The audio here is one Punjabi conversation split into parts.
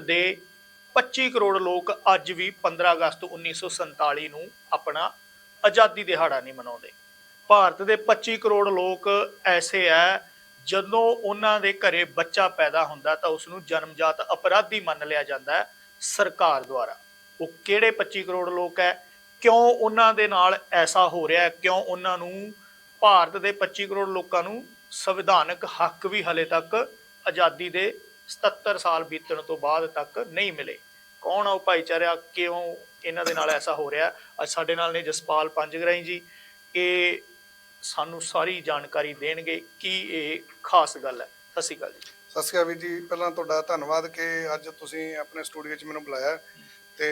ਦੇ 25 ਕਰੋੜ ਲੋਕ ਅੱਜ ਵੀ 15 ਅਗਸਤ 1947 ਨੂੰ ਆਪਣਾ ਆਜ਼ਾਦੀ ਦਿਹਾੜਾ ਨਹੀਂ ਮਨਾਉਂਦੇ। ਭਾਰਤ ਦੇ 25 ਕਰੋੜ ਲੋਕ ਐਸੇ ਆ ਜਦੋਂ ਉਹਨਾਂ ਦੇ ਘਰੇ ਬੱਚਾ ਪੈਦਾ ਹੁੰਦਾ ਤਾਂ ਉਸ ਨੂੰ ਜਨਮਜਾਤ ਅਪਰਾਧੀ ਮੰਨ ਲਿਆ ਜਾਂਦਾ ਹੈ ਸਰਕਾਰ ਦੁਆਰਾ। ਉਹ ਕਿਹੜੇ 25 ਕਰੋੜ ਲੋਕ ਹੈ ਕਿਉਂ ਉਹਨਾਂ ਦੇ ਨਾਲ ਐਸਾ ਹੋ ਰਿਹਾ ਕਿਉਂ ਉਹਨਾਂ ਨੂੰ ਭਾਰਤ ਦੇ 25 ਕਰੋੜ ਲੋਕਾਂ ਨੂੰ ਸੰਵਿਧਾਨਕ ਹੱਕ ਵੀ ਹਲੇ ਤੱਕ ਆਜ਼ਾਦੀ ਦੇ 77 ਸਾਲ ਬੀਤਣ ਤੋਂ ਬਾਅਦ ਤੱਕ ਨਹੀਂ ਮਿਲੇ। ਕੌਣ ਆ ਉਹ ਭਾਈਚਾਰਾ? ਕਿਉਂ ਇਹਨਾਂ ਦੇ ਨਾਲ ਐਸਾ ਹੋ ਰਿਹਾ? ਅੱਜ ਸਾਡੇ ਨਾਲ ਨੇ ਜਸਪਾਲ ਪੰਜਗਰਾਈ ਜੀ। ਇਹ ਸਾਨੂੰ ਸਾਰੀ ਜਾਣਕਾਰੀ ਦੇਣਗੇ ਕੀ ਇਹ ਖਾਸ ਗੱਲ ਹੈ। ਸਤਿ ਸ਼੍ਰੀ ਅਕਾਲ ਜੀ। ਸਤਿ ਸ਼੍ਰੀ ਅਕਾਲ ਜੀ। ਪਹਿਲਾਂ ਤੁਹਾਡਾ ਧੰਨਵਾਦ ਕਿ ਅੱਜ ਤੁਸੀਂ ਆਪਣੇ ਸਟੂਡੀਓ 'ਚ ਮੈਨੂੰ ਬੁਲਾਇਆ। ਤੇ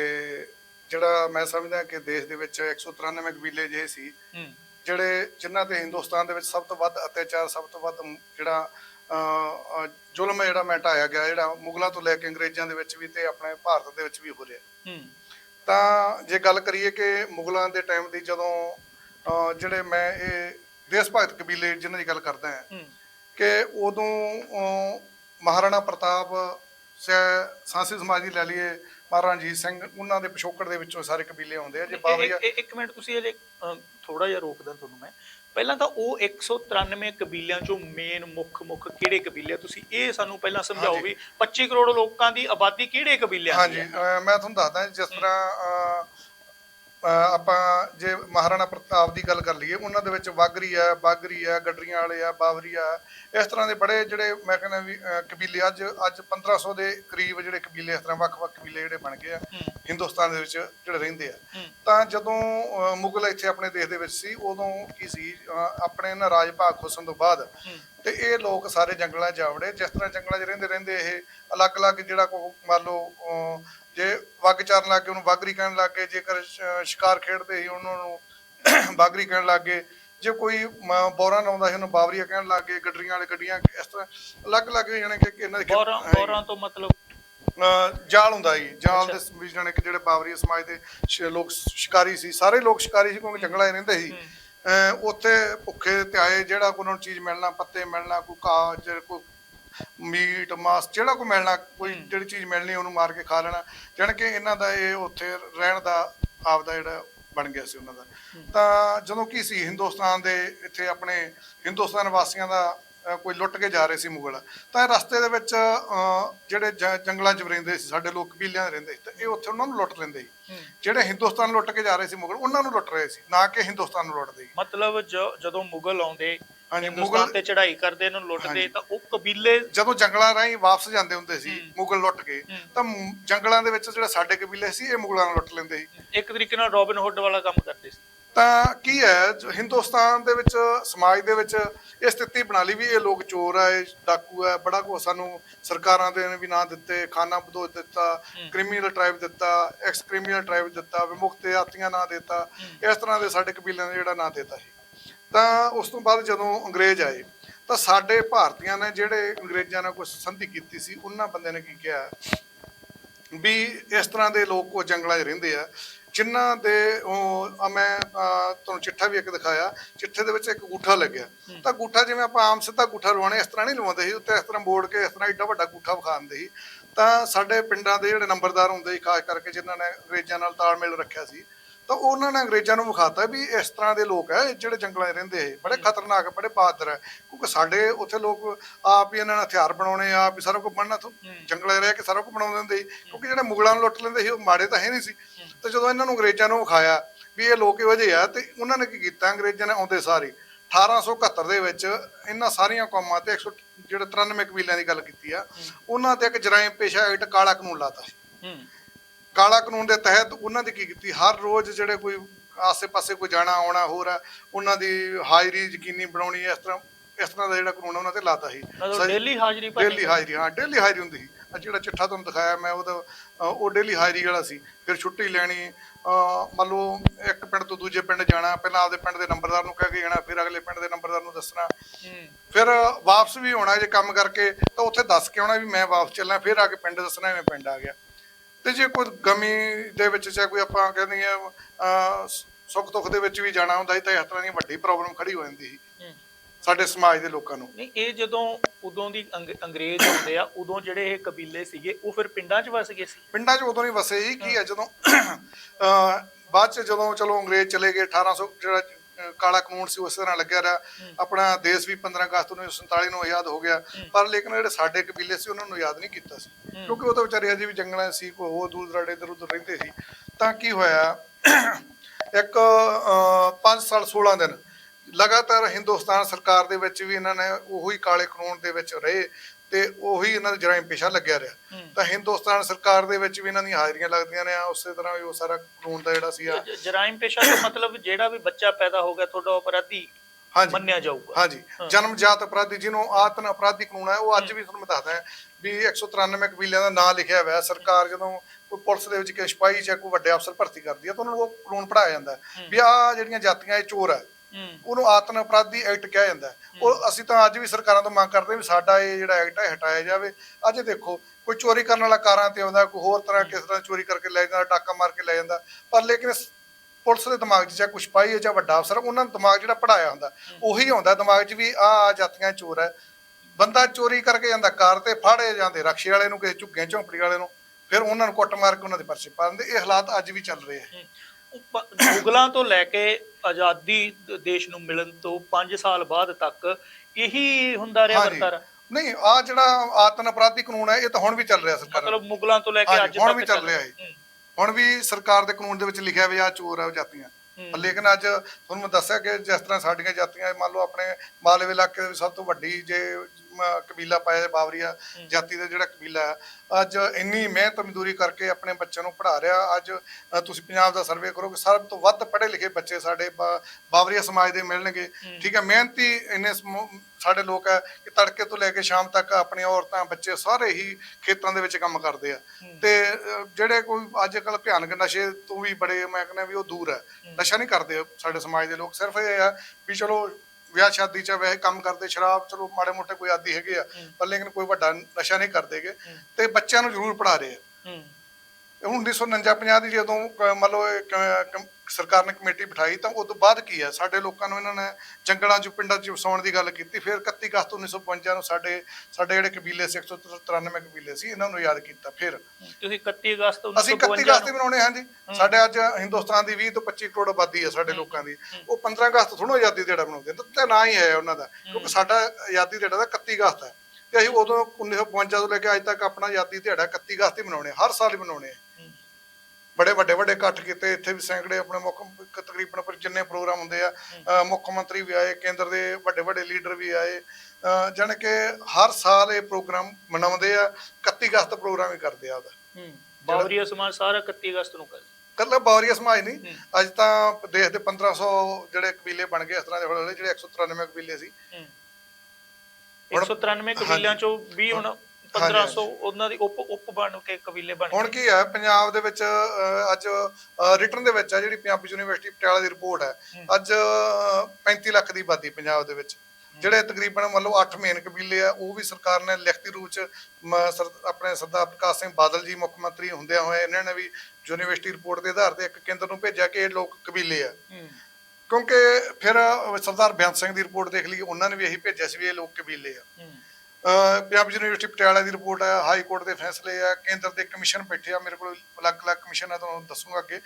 ਜਿਹੜਾ ਮੈਂ ਸਮਝਦਾ ਕਿ ਦੇਸ਼ ਦੇ ਵਿੱਚ 193 ਕਬੀਲੇ ਜੇ ਸੀ ਜਿਹੜੇ ਜਿਨ੍ਹਾਂ ਤੇ ਹਿੰਦੁਸਤਾਨ ਦੇ ਵਿੱਚ ਸਭ ਤੋਂ ਵੱਧ ਅਤਿਆਚਾਰ ਸਭ ਤੋਂ ਵੱਧ ਜਿਹੜਾ ਜ਼ੁਲਮ ਹੈ ਜਿਹੜਾ ਮੈਂ ਢਾਇਆ ਗਿਆ ਜਿਹੜਾ ਮੁਗਲਾਂ ਤੋਂ ਲੈ ਕੇ ਅੰਗਰੇਜ਼ਾਂ ਦੇ ਵਿੱਚ ਵੀ ਤੇ ਆਪਣੇ ਭਾਰਤ ਦੇ ਵਿੱਚ ਵੀ ਹੋ ਰਿਹਾ। ਤਾਂ ਜੇ ਗੱਲ ਕਰੀਏ ਕਿ ਮੁਗਲਾਂ ਦੇ ਟਾਈਮ ਦੀ ਜਦੋਂ ਜਿਹੜੇ ਮੈਂ ਇਹ ਦੇਸ਼ ਭਗਤ ਕਬੀਲੇ ਜਿਨ੍ਹਾਂ ਦੀ ਗੱਲ ਕਰਦਾ ਹਾਂ ਕਿ ਉਦੋਂ ਮਹਾਰਾਣਾ ਪ੍ਰਤਾਪ ਸੈ- ਸਾਂਸੀ ਸਮਾਜ ਦੀ ਲੈ ਲਈਏ ਮਹਾਰਾਣਾ ਰਣਜੀਤ ਸਿੰਘ ਉਹਨਾਂ ਦੇ ਪਿਛੋਕੜ ਦੇ ਵਿੱਚੋਂ ਸਾਰੇ ਕਬੀਲੇ ਆਉਂਦੇ ਆ ਜੇ ਬਾਬਰੀਆ ਇੱਕ- ਮਿੰਟ ਤੁਸੀਂ ਅਜੇ ਥੋੜਾ ਜਿਹਾ ਰੋਕਦਾ ਤੁਹਾਨੂੰ ਮੈਂ। ਪਹਿਲਾਂ ਤਾਂ ਉਹ 193 ਕਬੀਲਿਆਂ ਚੋਂ ਮੇਨ ਮੁੱਖ ਮੁੱਖ ਕਿਹੜੇ ਕਬੀਲੇ ਆ? ਤੁਸੀਂ ਇਹ ਸਾਨੂੰ ਪਹਿਲਾਂ ਸਮਝਾਓ ਹਾਂਜੀ। ਵੀ 25 ਕਰੋੜ ਲੋਕਾਂ ਦੀ ਆਬਾਦੀ ਕਿਹੜੇ ਕਬੀਲਿਆਂ ਦੀ ਹਾਂਜੀ ਹੈ ਅਹ, ਮੈਂ ਤੁਹਾਨੂੰ ਦੱਸਦਾ ਜਿਸ ਤਰ੍ਹਾਂ ਅਹ, ਆਪਾਂ ਜੇ ਮਹਾਰਾਣਾ ਪ੍ਰਤਾਪ ਦੀ ਗੱਲ ਕਰ ਲਈਏ ਉਹਨਾਂ ਦੇ ਵਿੱਚ ਵਾਗਰੀ ਆ ਬਾਗਰੀ ਆ ਗੱਡਰੀਆਂ ਵਾਲੇ ਆ ਬਾਵਰੀ ਆ। ਇਸ ਤਰ੍ਹਾਂ ਦੇ ਬੜੇ ਜਿਹੜੇ ਮੈਂ ਕਹਿੰਦਾ ਵੀ ਕਬੀਲੇ ਅੱਜ ਅੱਜ 1500 ਦੇ ਕਰੀਬ ਜਿਹੜੇ ਕਬੀਲੇ ਇਸ ਤਰ੍ਹਾਂ ਵੱਖ-ਵੱਖ ਕਬੀਲੇ ਜਿਹੜੇ ਬਣ ਗਏ ਆ ਹਿੰਦੁਸਤਾਨ ਦੇ ਵਿੱਚ ਜਿਹੜੇ ਰਹਿੰਦੇ ਆ। ਤਾਂ ਜਦੋਂ ਮੁਗਲ ਇੱਥੇ ਆਪਣੇ ਦੇਸ਼ ਦੇ ਵਿੱਚ ਸੀ ਉਦੋਂ ਕੀ ਸੀ ਆਪਣੇ ਨਾ ਰਾਜ ਭਾਗ ਖੁੱਸਣ ਤੋਂ ਬਾਅਦ ਤੇ ਇਹ ਲੋਕ ਸਾਰੇ ਜੰਗਲਾਂ 'ਚ ਆਵੜੇ ਜਿਸ ਤਰ੍ਹਾਂ ਜੰਗਲਾਂ 'ਚ ਰਹਿੰਦੇ ਰਹਿੰਦੇ ਇਹ ਅਲੱਗ-ਅਲੱਗ ਜਿਹੜਾ ਕੋ ਮੰਨ ਲਓ ਜੇ ਵੱਗ ਚਾਰਨ ਲੱਗ ਗਏ ਉਹਨੂੰ ਬਾਗਰੀ ਕਹਿਣ ਲੱਗ ਗਏ ਜੇਕਰ ਸ਼ਿਕਾਰ ਖੇਡਦੇ ਸੀ ਉਹਨਾਂ ਨੂੰ ਬਾਗਰੀ ਕਹਿਣ ਲੱਗ ਗਏ। ਜੇ ਕੋਈ ਬੋਰਾਂ ਲਾਉਂਦਾ ਸੀ ਉਹਨੂੰ ਬਾਵਰੀਆ ਕਹਿਣ ਲੱਗ ਗਏ ਗੱਡਰੀਆਂ ਵਾਲੇ ਗੱਡੀਆਂ ਇਸ ਤਰ੍ਹਾਂ ਅਲੱਗ-ਅਲੱਗ ਜਾਣੇ ਕਿ ਕਿ ਇਹਨਾਂ ਦੇ ਬੋਰਾਂ ਬੋਰਾਂ ਤੋਂ ਮਤਲਬ ਜਾਲ ਹੁੰਦਾ ਜੀ ਜਾਲ। ਦੇ ਵੀ ਜਾਣੇ ਕਿ ਜਿਹੜੇ ਬਾਬਰੀ ਸਮਾਜ ਦੇ ਲੋਕ ਸ਼ਿਕਾਰੀ ਸੀ। ਸਾਰੇ ਲੋਕ ਸ਼ਿਕਾਰੀ ਸੀ ਕਿਉਂਕਿ ਜੰਗਲਾਂ 'ਚ ਰਹਿੰਦੇ ਸੀ। ਉੱਥੇ ਭੁੱਖੇ ਤੇ ਆਏ ਜਿਹੜਾ ਕੋਈ ਉਹਨਾਂ ਨੂੰ ਚੀਜ਼ ਮਿਲਣਾ ਪੱਤੇ ਮਿਲਣਾ ਕੋਈ ਜਿਹੜਾ ਕੋਈ ਮੀਟ ਮਾਸ ਜਿਹੜਾ ਕੋਈ ਮਿਲਣਾ ਕੋਈ। ਜਿਹੜੀ ਚੀਜ਼ ਮਿਲਣੀ ਉਹਨੂੰ ਮਾਰ ਕੇ ਖਾ ਲੈਣਾ ਜਾਣੀ ਕਿ ਇਹਨਾਂ ਦਾ ਇਹ ਉੱਥੇ ਰਹਿਣ ਦਾ ਆਪਦਾ ਜਿਹੜਾ ਬਣ ਗਿਆ ਸੀ ਉਹਨਾਂ ਦਾ। ਤਾਂ ਜਦੋਂ ਕੀ ਸੀ ਹਿੰਦੁਸਤਾਨ ਦੇ ਇੱਥੇ ਆਪਣੇ ਹਿੰਦੁਸਤਾਨ ਵਾਸੀਆਂ ਦਾ ਕੋਈ ਲੁੱਟ ਕੇ ਜਾ ਰਹੇ ਸੀ ਮੁਗਲ ਤਾਂ ਇਹ ਰਸਤੇ ਦੇ ਵਿੱਚ ਜਿਹੜੇ ਜੰਗਲਾਂ 'ਚ ਰਹਿੰਦੇ ਸੀ ਸਾਡੇ ਲੋਕ ਕਬੀਲਿਆਂ ਦੇ ਰਹਿੰਦੇ ਸੀ ਤਾਂ ਇਹ ਉੱਥੇ ਉਹਨਾਂ ਨੂੰ ਲੁੱਟ ਲੈਂਦੇ ਸੀ। ਜਿਹੜੇ ਹਿੰਦੁਸਤਾਨ ਲੁੱਟ ਕੇ ਜਾ ਰਹੇ ਸੀ ਮੁਗਲ ਉਹਨਾਂ ਨੂੰ ਲੁੱਟ ਰਹੇ ਸੀ ਨਾ ਕਿ ਹਿੰਦੁਸਤਾਨ ਨੂੰ ਲੁੱਟਦੇ ਮਤਲਬ ਜਦੋਂ ਮੁਗਲ ਆਉਂਦੇ ਹਾਂਜੀ ਮੁਗਲ ਤੇ ਚੜ੍ਹਾਈ ਕਰਦੇ ਇਹਨੂੰ ਲੁੱਟਦੇ। ਤਾਂ ਉਹ ਕਬੀਲੇ ਜਦੋਂ ਜੰਗਲਾਂ ਰਾਹੀਂ ਵਾਪਸ ਜਾਂਦੇ ਹੁੰਦੇ ਸੀ। ਮੁਗਲ ਲੁੱਟ ਕੇ। ਤਾਂ ਜੰਗਲਾਂ ਦੇ ਵਿੱਚ ਜਿਹੜੇ ਸਾਡੇ ਕਬੀਲੇ ਸੀ ਇਹ ਮੁਗਲਾਂ ਨੂੰ ਲੁੱਟ ਲੈਂਦੇ ਸੀ ਇੱਕ ਤਰੀਕੇ ਨਾਲ ਰੋਬਿਨ ਹੁੱਡ ਵਾਲਾ ਕੰਮ ਕਰਦੇ ਸੀ ਤਾਂ ਕੀ ਹੈ ਜੋ ਹਿੰਦੁਸਤਾਨ ਦੇ ਵਿੱਚ ਸਮਾਜ ਦੇ ਵਿੱਚ ਇਹ ਸਥਿਤੀ ਬਣਾ ਲਈ ਵੀ ਇਹ ਲੋਕ ਚੋਰ ਆ ਇਹ ਡਾਕੂ ਆ ਬੜਾ ਕੁਛ ਸਾਨੂੰ ਸਰਕਾਰਾਂ ਦੇ ਨੇ ਵੀ ਨਾਂ ਦਿੱਤੇ ਖਾਨਾ ਬਦੋਸ਼ ਦਿੱਤਾ। ਕ੍ਰਿਮੀਨਲ ਟ੍ਰਾਈਬ ਦਿੱਤਾ ਐਕਸ ਕ੍ਰਿਮੀਨਲ ਟ੍ਰਾਈਬ ਦਿੱਤਾ ਵਿਮੁਕਤ ਜਾਤੀਆਂ ਨਾਂ ਦਿੱਤਾ ਇਸ ਤਰ੍ਹਾਂ ਦੇ ਸਾਡੇ ਕਬੀਲਿਆਂ ਦਾ ਜਿਹੜਾ ਨਾਂ ਦਿੱਤਾ ਸੀ ਤਾਂ ਉਸ ਤੋਂ ਬਾਅਦ ਜਦੋਂ ਅੰਗਰੇਜ਼ ਆਏ ਤਾਂ ਸਾਡੇ ਭਾਰਤੀਆਂ ਨੇ ਜਿਹੜੇ ਅੰਗਰੇਜ਼ਾਂ ਨਾਲ ਕੁਝ ਸੰਧੀ ਕੀਤੀ ਸੀ ਉਹਨਾਂ ਬੰਦਿਆਂ ਨੇ ਕੀ ਕਿਹਾ? ਵੀ ਇਸ ਤਰ੍ਹਾਂ ਦੇ ਲੋਕ ਉਹ ਜੰਗਲਾਂ 'ਚ ਰਹਿੰਦੇ ਆ ਜਿਨ੍ਹਾਂ ਦੇ ਉਹ ਮੈਂ ਤੁਹਾਨੂੰ ਚਿੱਠਾ ਵੀ ਇੱਕ ਦਿਖਾਇਆ ਚਿੱਠੇ ਦੇ ਵਿੱਚ ਇੱਕ ਗੂਠਾ ਲੱਗਿਆ। ਤਾਂ ਗੂਠਾ ਜਿਵੇਂ ਆਪਾਂ ਆਮ ਸਿੱਧਾ ਗੂਠਾ ਲਵਾਉਣੇ ਇਸ ਤਰ੍ਹਾਂ ਨਹੀਂ ਲਵਾਉਂਦੇ ਸੀ ਉੱਤੇ ਇਸ ਤਰ੍ਹਾਂ ਮੋੜ ਕੇ ਇਸ ਤਰ੍ਹਾਂ ਏਡਾ ਵੱਡਾ ਗੂਠਾ ਵਿਖਾਉਂਦੇ ਸੀ। ਤਾਂ ਸਾਡੇ ਪਿੰਡਾਂ ਦੇ ਜਿਹੜੇ ਨੰਬਰਦਾਰ ਹੁੰਦੇ ਸੀ ਖਾਸ ਕਰਕੇ ਜਿਨ੍ਹਾਂ ਨੇ ਅੰਗਰੇਜ਼ਾਂ ਨਾਲ ਤਾਲਮੇਲ ਰੱਖਿਆ ਸੀ ਤਾਂ ਉਹਨਾਂ ਨੇ ਅੰਗਰੇਜ਼ਾਂ ਨੂੰ ਵਿਖਾਤਾ ਵੀ ਇਸ ਤਰ੍ਹਾਂ ਦੇ ਲੋਕ ਹੈ ਜਿਹੜੇ ਜੰਗਲਾਂ 'ਚ ਰਹਿੰਦੇ ਹੈ ਬੜੇ ਖਤਰਨਾਕ ਬੜੇ ਬਹਾਦਰ ਹੈ ਕਿਉਂਕਿ ਸਾਡੇ ਉੱਥੇ ਲੋਕ ਆਪ ਹੀ ਇਹਨਾਂ ਨੇ ਹਥਿਆਰ ਬਣਾਉਣੇ ਆਪ ਹੀ ਸਾਰਾ ਕੁਝ ਬਣਨਾ ਤੋਂ ਜੰਗਲਾਂ 'ਚ ਰਹਿ ਕੇ ਸਾਰਾ ਕੁਝ ਬਣਾਉਂਦੇ ਹੁੰਦੇ ਸੀ। ਕਿਉਂਕਿ ਜਿਹੜੇ ਮੁਗਲਾਂ ਨੂੰ ਲੁੱਟ ਲੈਂਦੇ ਸੀ ਉਹ ਮਾੜੇ ਤਾਂ ਹੈ ਨਹੀਂ ਸੀ। ਤੇ ਜਦੋਂ ਇਹਨਾਂ ਨੂੰ ਅੰਗਰੇਜ਼ਾਂ ਨੂੰ ਵਿਖਾਇਆ ਵੀ ਇਹ ਲੋਕ ਇਹੋ ਜਿਹੇ ਆ ਤੇ ਉਹਨਾਂ ਨੇ ਕੀ ਕੀਤਾ? ਅੰਗਰੇਜ਼ਾਂ ਨੇ ਆਉਂਦੇ ਸਾਰੇ 1871 ਦੇ ਵਿੱਚ ਇਹਨਾਂ ਸਾਰੀਆਂ ਕੌਮਾਂ ਤੇ 100 ਜਿਹੜੇ 93 ਕਬੀਲਿਆਂ ਦੀ ਗੱਲ ਕੀਤੀ ਆ ਉਹਨਾਂ ਤੇ ਇੱਕ ਜਰਾਇਮ ਪੇਸ਼ਾ ਐਕਟ ਕਾਲਾ ਕਾਨੂੰਨ ਲਾਤਾ ਸੀ। ਕਾਲਾ ਕਾਨੂੰਨ ਦੇ ਤਹਿਤ ਉਹਨਾਂ ਦੀ ਕੀ ਕੀਤੀ? ਹਰ ਰੋਜ਼ ਜਿਹੜੇ ਕੋਈ ਆਸੇ-ਪਾਸੇ ਕੋਈ ਜਾਣਾ ਆਉਣਾ ਹੋਰ ਆ ਉਹਨਾਂ ਦੀ ਹਾਜ਼ਰੀ ਯਕੀਨੀ ਬਣਾਉਣੀ ਇਸ ਤਰ੍ਹਾਂ ਇਸ ਤਰ੍ਹਾਂ ਦਾ ਜਿਹੜਾ ਕਾਨੂੰਨ ਉਹਨਾਂ ਤੇ ਲਾਤਾ ਸੀ। ਡੇਲੀ ਹਾਜ਼ਰੀ ਡੇਲੀ ਹਾਜ਼ਰੀ ਹਾਂ ਡੇਲੀ ਹਾਜ਼ਰੀ ਹੁੰਦੀ ਸੀ। ਜਿਹੜਾ ਚਿੱਠਾ ਤੁਹਾਨੂੰ ਦਿਖਾਇਆ ਮੈਂ ਉਹਦਾ ਉਹ ਡੇਲੀ ਹਾਜ਼ਰੀ ਵਾਲਾ ਸੀ। ਫਿਰ ਛੁੱਟੀ ਲੈਣੀ ਮੰਨ ਲਓ ਇੱਕ ਪਿੰਡ ਤੋਂ ਦੂਜੇ ਪਿੰਡ ਜਾਣਾ ਪਹਿਲਾਂ ਆਪਦੇ ਪਿੰਡ ਦੇ ਨੰਬਰਦਾਰ ਨੂੰ ਕਹਿ ਕੇ ਜਾਣਾ ਫਿਰ ਅਗਲੇ ਪਿੰਡ ਦੇ ਨੰਬਰਦਾਰ ਨੂੰ ਦੱਸਣਾ। ਫਿਰ ਵਾਪਸ ਵੀ ਹੋਣਾ ਜੇ ਕੰਮ ਕਰਕੇ ਤਾਂ ਉੱਥੇ ਦੱਸ ਕੇ ਆਉਣਾ ਵੀ ਮੈਂ ਵਾਪਸ ਚੱਲਾਂ ਫਿਰ ਆ ਕੇ ਪਿੰਡ ਦੱਸਣਾ ਮੈਂ ਪਿੰਡ ਆ ਗਿਆ। ਤੇ ਜੇ ਕੋਈ ਗਮੀ ਦੇ ਵਿੱਚ ਚਾਹੇ ਕੋਈ ਆਪਾਂ ਕਹਿੰਦੇ ਆ ਸੁੱਖ ਦੁੱਖ ਦੇ ਵਿੱਚ ਵੀ ਜਾਣਾ ਹੁੰਦਾ ਸੀ ਤਾਂ ਇਸ ਤਰ੍ਹਾਂ ਦੀ ਵੱਡੀ ਪ੍ਰੋਬਲਮ ਖੜੀ ਹੋ ਜਾਂਦੀ ਸੀ ਸਾਡੇ ਸਮਾਜ ਦੇ ਲੋਕਾਂ ਨੂੰ। ਨਹੀਂ ਇਹ ਜਦੋਂ ਉਦੋਂ ਦੀ ਅੰਗ- ਅੰਗਰੇਜ਼ ਹੁੰਦੇ ਆ ਉਦੋਂ ਜਿਹੜੇ ਇਹ ਕਬੀਲੇ ਸੀਗੇ ਉਹ ਫਿਰ ਪਿੰਡਾਂ 'ਚ ਵਸ ਗਏ ਸੀ। ਪਿੰਡਾਂ 'ਚ ਉਦੋਂ ਨਹੀਂ ਵਸੇ ਜੀ ਕੀ ਹੈ। ਜਦੋਂ ਬਾਅਦ 'ਚ ਜਦੋਂ ਚਲੋ ਅੰਗਰੇਜ਼ ਚਲੇ ਗਏ 1800 ਜਿਹੜਾ ਅਹ, ਕਾਲਾ ਕਾਨੂੰਨ ਸੀ ਉਸ ਤਰ੍ਹਾਂ ਲੱਗਿਆ ਰਿਹਾ। ਆਪਣਾ ਦੇਸ਼ ਵੀ 15 ਅਗਸਤ 1947 ਨੂੰ ਆਜ਼ਾਦ ਹੋ ਗਿਆ। ਪਰ ਲੇਕਿਨ ਜਿਹੜੇ ਸਾਡੇ ਕਬੀਲੇ ਸੀ ਉਹਨਾਂ ਨੂੰ ਯਾਦ ਨਹੀਂ ਕੀਤਾ ਸੀ। ਕਿਉਂਕਿ ਉਹ ਤਾਂ ਵਿਚਾਰੇ ਅਜੇ ਵੀ ਜੰਗਲਾਂ 'ਚ ਸੀ ਕੋਈ ਹੋਰ ਦੂਰ ਦਰਾਡੇ ਇੱਧਰ ਉੱਧਰ ਰਹਿੰਦੇ ਸੀ। ਤਾਂ ਕੀ ਹੋਇਆ? ਇੱਕ 5 ਸਾਲ 16 ਦਿਨ ਲਗਾਤਾਰ ਹਿੰਦੁਸਤਾਨ ਸਰਕਾਰ ਦੇ ਵਿੱਚ ਵੀ ਇਹਨਾਂ ਨੇ ਉਹੀ ਕਾਲੇ ਕਾਨੂੰਨ ਦੇ ਵਿੱਚ ਰਹੇ। ਤੇ ਉਹੀ ਇਹਨਾਂ ਦਾ ਜਰਾਇਮ ਪੇਸ਼ਾ ਲੱਗਿਆ ਰਿਹਾ। ਤਾਂ ਹਿੰਦੁਸਤਾਨ ਸਰਕਾਰ ਦੇ ਵਿੱਚ ਵੀ ਇਹਨਾਂ ਦੀਆਂ ਹਾਜ਼ਰੀਆਂ ਲੱਗਦੀਆਂ ਨੇ ਉਸੇ ਤਰ੍ਹਾਂ ਹੀ ਉਹ ਸਾਰਾ ਕਾਨੂੰਨ ਦਾ ਜਿਹੜਾ ਜ- ਜਰਾਇਮ ਪੇਸ਼ਾ ਦਾ ਮਤਲਬ ਜਿਹੜਾ ਵੀ ਬੱਚਾ ਪੈਦਾ ਹੋ ਗਿਆ ਤੁਹਾਡਾ ਅਪਰਾਧੀ ਹਾਂਜੀ। ਮੰਨਿਆ ਜਾਊਗਾ। ਹਾਂਜੀ। ਜਨਮ ਜਾਤ ਅਪਰਾਧੀ ਜਿਹਨੂੰ ਆਤਨ ਅਪਰਾਧੀ ਕਾਨੂੰਨ ਹੈ ਉਹ ਅੱਜ ਵੀ ਤੁਹਾਨੂੰ ਦੱਸਦਾ ਹਾਂ ਵੀ 193 ਕਬੀਲਿਆਂ ਦਾ ਨਾਂ ਲਿਖਿਆ ਹੋਇਆ। ਸਰਕਾਰ ਜਦੋਂ ਕੋਈ ਪੁਲਿਸ ਦੇ ਵਿੱਚ ਕੋਈ ਸਿਪਾਹੀ ਜਾਂ ਕੋਈ ਵੱਡੇ ਅਫਸਰ ਭਰਤੀ ਕਰਦੀ ਹੈ ਤਾਂ ਉਹਨਾਂ ਨੂੰ ਉਹ ਕਾਨੂੰਨ ਪੜਾਇਆ ਜਾਂਦਾ। ਵੀ ਆ ਜਿਹੜੀਆਂ ਜਾਤੀਆਂ ਇਹ ਚੋਰ ਹੂੰ ਉਹਨੂੰ ਆਤਨ ਅਪਰਾਧੀ ਐਕਟ ਕਿਹਾ ਜਾਂਦਾ। ਉਹ ਅਸੀਂ ਤਾਂ ਅੱਜ ਵੀ ਸਰਕਾਰਾਂ ਤੋਂ ਮੰਗ ਕਰਦੇ ਵੀ ਸਾਡਾ ਇਹ ਜਿਹੜਾ ਐਕਟ ਹੈ ਹਟਾਇਆ ਜਾਵੇ। ਅੱਜ ਦੇਖੋ ਕੋਈ ਚੋਰੀ ਕਰਨ ਵਾਲਾ ਕਾਰਾਂ ਤੇ ਆਉਂਦਾ ਕੋਈ ਹੋਰ ਤਰ੍ਹਾਂ ਕਿਸ ਤਰ੍ਹਾਂ ਚੋਰੀ ਕਰਕੇ ਲੈ ਜਾਂਦਾ ਡਾਕਾ ਮਾਰ ਕੇ ਲੈ ਜਾਂਦਾ। ਪਰ ਲੇਕਿਨ ਪੁਲਿਸ ਦੇ ਦਿਮਾਗ 'ਚ ਜਾਂ ਕੁਛ ਪਾਈ ਹੈ ਜਾਂ ਵੱਡਾ ਅਫਸਰ ਉਹਨਾਂ ਨੂੰ ਦਿਮਾਗ ਜਿਹੜਾ ਪੜਾਇਆ ਹੁੰਦਾ ਉਹੀ ਆਉਂਦਾ ਦਿਮਾਗ 'ਚ ਵੀ ਆ ਜਾਤੀਆਂ ਚੋਰ ਹੈ। ਬੰਦਾ ਚੋਰੀ ਕਰਕੇ ਜਾਂਦਾ ਕਾਰ ਤੇ ਫਾੜੇ ਜਾਂਦੇ ਰਕਸ਼ੇ ਵਾਲੇ ਨੂੰ ਕਿਸੇ ਝੁੱਗੀਆਂ ਝੌਂਪੜੀ ਵਾਲੇ ਨੂੰ ਫਿਰ ਉਹਨਾਂ ਨੂੰ ਕੁੱਟ ਮਾਰ ਕੇ ਉਹਨਾਂ ਦੇ ਪਰਚੇ ਪਾ ਦਿੰਦੇ। ਇਹ ਹਾਲਾਤ ਅੱਜ ਵੀ ਚੱਲ ਰਹੇ ਆ ਹੂੰ। ਮੁਗਲਾਂ ਤੋਂ ਲੈ ਕੇ ਆਜ਼ਾਦੀ ਦੇਸ਼ ਨੂੰ ਮਿਲਣ ਤੋਂ 5 ਸਾਲ ਬਾਅਦ ਤੱਕ ਇਹੀ ਹੁੰਦਾ ਰਿਹਾ। ਵਰਤਾਰਾ ਨਹੀਂ ਆ ਜਿਹੜਾ ਆਤਨ ਅਪਰਾਧੀ ਕਾਨੂੰਨ ਹੈ ਇਹ ਤਾਂ ਹੁਣ ਵੀ ਚੱਲ ਰਿਹਾ ਸਰਕਾਰ ਮਤਲਬ ਮੁਗਲਾਂ ਤੋਂ ਲੈ ਕੇ ਅੱਜ ਹੁਣ ਤੱਕ ਵੀ ਚੱਲ ਰਿਹਾ ਹੈ। ਹੂੰ, ਹੁਣ ਵੀ ਸਰਕਾਰ ਦੇ ਕਾਨੂੰਨ ਦੇ ਵਿੱਚ ਲਿਖਿਆ ਹੋਇਆ ਚੋਰ ਆ ਉਹ ਜਾਤੀਆਂ ਹੂੰ। ਲੇਕਿਨ ਅੱਜ ਤੁਹਾਨੂੰ ਮੈਂ ਦੱਸਿਆ ਕਿ ਜਿਸ ਤਰ੍ਹਾਂ ਸਾਡੀਆਂ ਜਾਤੀਆਂ ਮੰਨ ਲਓ ਆਪਣੇ ਮਾਲਵੇ ਇਲਾਕੇ ਦੇ ਸਭ ਤੋਂ ਵੱਡੀ ਜੇ ਕਬੀਲਾ ਪਾਇਆ ਬਾਵਰੀਆ ਜਾਤੀ ਦਾ ਜਿਹੜਾ ਕਬੀਲਾ ਹੈ ਅੱਜ ਇੰਨੀ ਮਿਹਨਤ ਮਜ਼ਦੂਰੀ ਕਰਕੇ ਆਪਣੇ ਬੱਚਿਆਂ ਨੂੰ ਪੜ੍ਹਾ ਰਿਹਾ। ਅੱਜ ਤੁਸੀਂ ਪੰਜਾਬ ਦਾ ਸਰਵੇ ਕਰੋਗੇ ਸਭ ਤੋਂ ਵੱਧ ਪੜ੍ਹੇ ਲਿਖੇ ਬੱਚੇ ਸਾਡੇ ਬਾਵਰੀਆ ਸਮਾਜ ਦੇ ਮਿਲਣਗੇ। ਠੀਕ ਹੈ ਮਿਹਨਤੀ ਇੰਨੇ ਸਮੂ- ਸਾਡੇ ਲੋਕ ਹੈ ਕਿ ਤੜਕੇ ਤੋਂ ਲੈ ਕੇ ਸ਼ਾਮ ਤੱਕ ਆਪਣੀਆਂ ਔਰਤਾਂ ਬੱਚੇ ਸਾਰੇ ਹੀ ਖੇਤਾਂ ਦੇ ਵਿੱਚ ਕੰਮ ਕਰਦੇ ਆ। ਤੇ ਜਿਹੜੇ ਕੋਈ ਅੱਜ ਕੱਲ ਭਿਆਨਕ ਨਸ਼ੇ ਤੋਂ ਵੀ ਬੜੇ ਮੈਂ ਕਹਿੰਦਾ ਵੀ ਉਹ ਦੂਰ ਹੈ। ਨਸ਼ਾ ਨਹੀਂ ਕਰਦੇ ਸਾਡੇ ਸਮਾਜ ਦੇ ਲੋਕ। ਸਿਰਫ ਇਹ ਆ ਵੀ ਚਲੋ ਵਿਆਹ ਸ਼ਾਦੀ ਚ ਵੈਸੇ ਕੰਮ ਕਰਦੇ ਸ਼ਰਾਬ ਚਲੋ ਮਾੜੇ ਮੋਟੇ ਕੋਈ ਆਦੀ ਹੈਗੇ ਆ ਪਰ ਲੇਕਿਨ ਕੋਈ ਵੱਡਾ ਨਸ਼ਾ ਨਹੀਂ ਕਰਦੇਗੇ ਤੇ ਬੱਚਿਆਂ ਨੂੰ ਜ਼ਰੂਰ ਪੜ੍ਹਾ ਰਹੇ ਆ। ਹੁਣ 1949 50 ਦੀ ਜਦੋਂ ਮੰਨ ਲਓ ਸਰਕਾਰ ਨੇ ਕਮੇਟੀ ਬਿਠਾਈ ਤਾਂ ਉਸ ਤੋਂ ਬਾਅਦ ਕੀ ਹੈ? ਸਾਡੇ ਲੋਕਾਂ ਨੂੰ ਇਹਨਾਂ ਨੇ ਜੰਗਲਾਂ 'ਚ ਪਿੰਡਾਂ 'ਚ ਵਸਾਉਣ ਦੀ ਗੱਲ ਕੀਤੀ। ਫਿਰ 31 ਅਗਸਤ 1952 ਨੂੰ ਸਾਡੇ ਸਾਡੇ ਜਿਹੜੇ ਕਬੀਲੇ ਸੀ 193 ਕਬੀਲੇ ਸੀ ਇਹਨਾਂ ਨੂੰ ਯਾਦ ਕੀਤਾ। ਫਿਰ ਤੁਸੀਂ 31 ਅਗਸਤ ਅਸੀਂ 31 ਅਗਸਤ ਹੀ ਮਨਾਉਣੇ ਹਾਂ। ਜੀ ਸਾਡੇ ਅੱਜ ਹਿੰਦੁਸਤਾਨ ਦੀ 20 ਤੋਂ 25 ਕਰੋੜ ਆਬਾਦੀ ਹੈ ਸਾਡੇ ਲੋਕਾਂ ਦੀ। ਉਹ 15 ਅਗਸਤ ਥੋੜ੍ਹਾ ਆਜ਼ਾਦੀ ਦਿਹਾੜਾ ਮਨਾਉਂਦੇ ਤੇ ਨਾ ਹੀ ਹੈ ਉਹਨਾਂ ਦਾ ਕਿਉਂਕਿ ਸਾਡਾ ਆਜ਼ਾਦੀ ਦਿਹਾੜਾ ਦਾ 31 ਅਗਸਤ ਹੈ। ਤੇ ਅਸੀਂ ਉਦੋਂ 1952 ਤੋਂ ਲੈ ਕੇ ਅੱਜ ਤੱਕ ਆਪਣਾ ਆਜ਼ਾਦੀ ਦਿਹਾੜਾ 31 ਅਗਸਤ ਹੀ ਮਨਾਉਣੇ ਹਰ ਸਾਲ ਹੀ ਮਨਾਉਣੇ ਬੜੇ ਵੱਡੇ ਵੱਡੇ ਇਕੱਠ ਕੀਤੇ ਇੱਥੇ ਵੀ ਸੈਂਕੜੇ ਆਪਣੇ ਮੁੱਖ ਤਕਰੀਬਨ ਪਰ ਜਿੰਨੇ ਪ੍ਰੋਗਰਾਮ ਹੁੰਦੇ ਆ ਮੁੱਖ ਮੰਤਰੀ ਵੀ ਆਏ ਕੇਂਦਰ ਦੇ ਵੱਡੇ ਵੱਡੇ ਲੀਡਰ ਵੀ ਆਏ ਜਾਣੀ ਕਿ ਹਰ ਸਾਲ ਇਹ ਪ੍ਰੋਗਰਾਮ ਮਨਾਉਂਦੇ ਆ 31 ਅਗਸਤ ਪ੍ਰੋਗਰਾਮ ਹੀ ਕਰਦੇ ਆ ਉਹਦਾ ਬਾਵਰੀਆ ਸਮਾਜ ਸਾਰਾ 31 ਅਗਸਤ ਨੂੰ ਕਰਦਾ। ਕੱਲਾ ਬਾਵਰੀਆ ਸਮਾਜ ਨਹੀਂ ਅੱਜ ਤਾਂ ਦੇਸ਼ ਦੇ 1500 ਜਿਹੜੇ ਕਬੀਲੇ ਬਣ ਗਏ ਇਸ ਤਰ੍ਹਾਂ ਦੇ ਹੌਲੇ ਹੌਲੇ ਜਿਹੜੇ 193 ਕਬੀਲੇ ਸੀ। ਹੂੰ। ਹੁਣ- 193 ਕਬੀਲਿਆਂ ਚੋਂ 20 ਹੁਣ 1500 ਉਹਨਾਂ ਦੀ ਉਪ ਉਪ ਬਣ ਕੇ ਕਬੀਲੇ ਬਣ ਹੁਣ ਕੀ ਹੈ ਪੰਜਾਬ ਦੇ ਵਿੱਚ ਅੱਜ ਰਿਟਰਨ ਦੇ ਵਿੱਚ ਆ ਜਿਹੜੀ ਪੰਜਾਬੀ ਯੂਨੀਵਰਸਿਟੀ ਪਟਿਆਲਾ ਦੀ ਰਿਪੋਰਟ ਹੈ ਅੱਜ ਅ, 35 ਲੱਖ ਦੀ ਆਬਾਦੀ ਪੰਜਾਬ ਦੇ ਵਿੱਚ। ਜਿਹੜੇ ਤਕਰੀਬਨ ਮੰਨ ਲਓ 8 ਮੇਨ ਕਬੀਲੇ ਆ ਉਹ ਵੀ ਸਰਕਾਰ ਨੇ ਲਿਖਤੀ ਰੂਪ ਚ ਆਪਣੇ ਸਰਦਾਰ ਪ੍ਰਕਾਸ਼ ਸਿੰਘ ਬਾਦਲ ਜੀ ਮੁੱਖ ਮੰਤਰੀ ਹੁੰਦਿਆਂ ਹੋਏ ਇਹਨਾਂ ਨੇ ਵੀ ਯੂਨੀਵਰਸਿਟੀ ਰਿਪੋਰਟ ਦੇ ਆਧਾਰ ਤੇ ਇੱਕ ਕੇਂਦਰ ਨੂੰ ਭੇਜਿਆ ਕਿ ਇਹ ਲੋਕ ਕਬੀਲੇ ਆ। ਕਿਉਂਕਿ ਫਿਰ ਸਰਦਾਰ ਬੇਅੰਤ ਸਿੰਘ ਦੀ ਰਿਪੋਰਟ ਦੇਖ ਲਈ ਉਹਨਾਂ ਨੇ ਵੀ ਇਹੀ ਭੇਜਿਆ ਸੀ ਵੀ ਇਹ ਲੋਕ ਕਬੀਲੇ ਆ। ਪੰਜਾਬ ਯੂਨੀਵਰਸਿਟੀ ਪਟਿਆਲਾ ਦੀ ਰਿਪੋਰਟ ਹੈ ਹਾਈ ਕੋਰਟ ਦੇ ਫੈਸਲੇ ਆ ਕੇਂਦਰ ਦੇ ਕਮਿਸ਼ਨ ਬੈਠੇ ਆ ਮੇਰੇ ਕੋਲ ਅਲੱਗ-ਅਲੱਗ ਕਮਿਸ਼ਨ ਆ ਤੁਹਾਨੂੰ ਦੱਸੂਗਾ ਅੱਗੇ।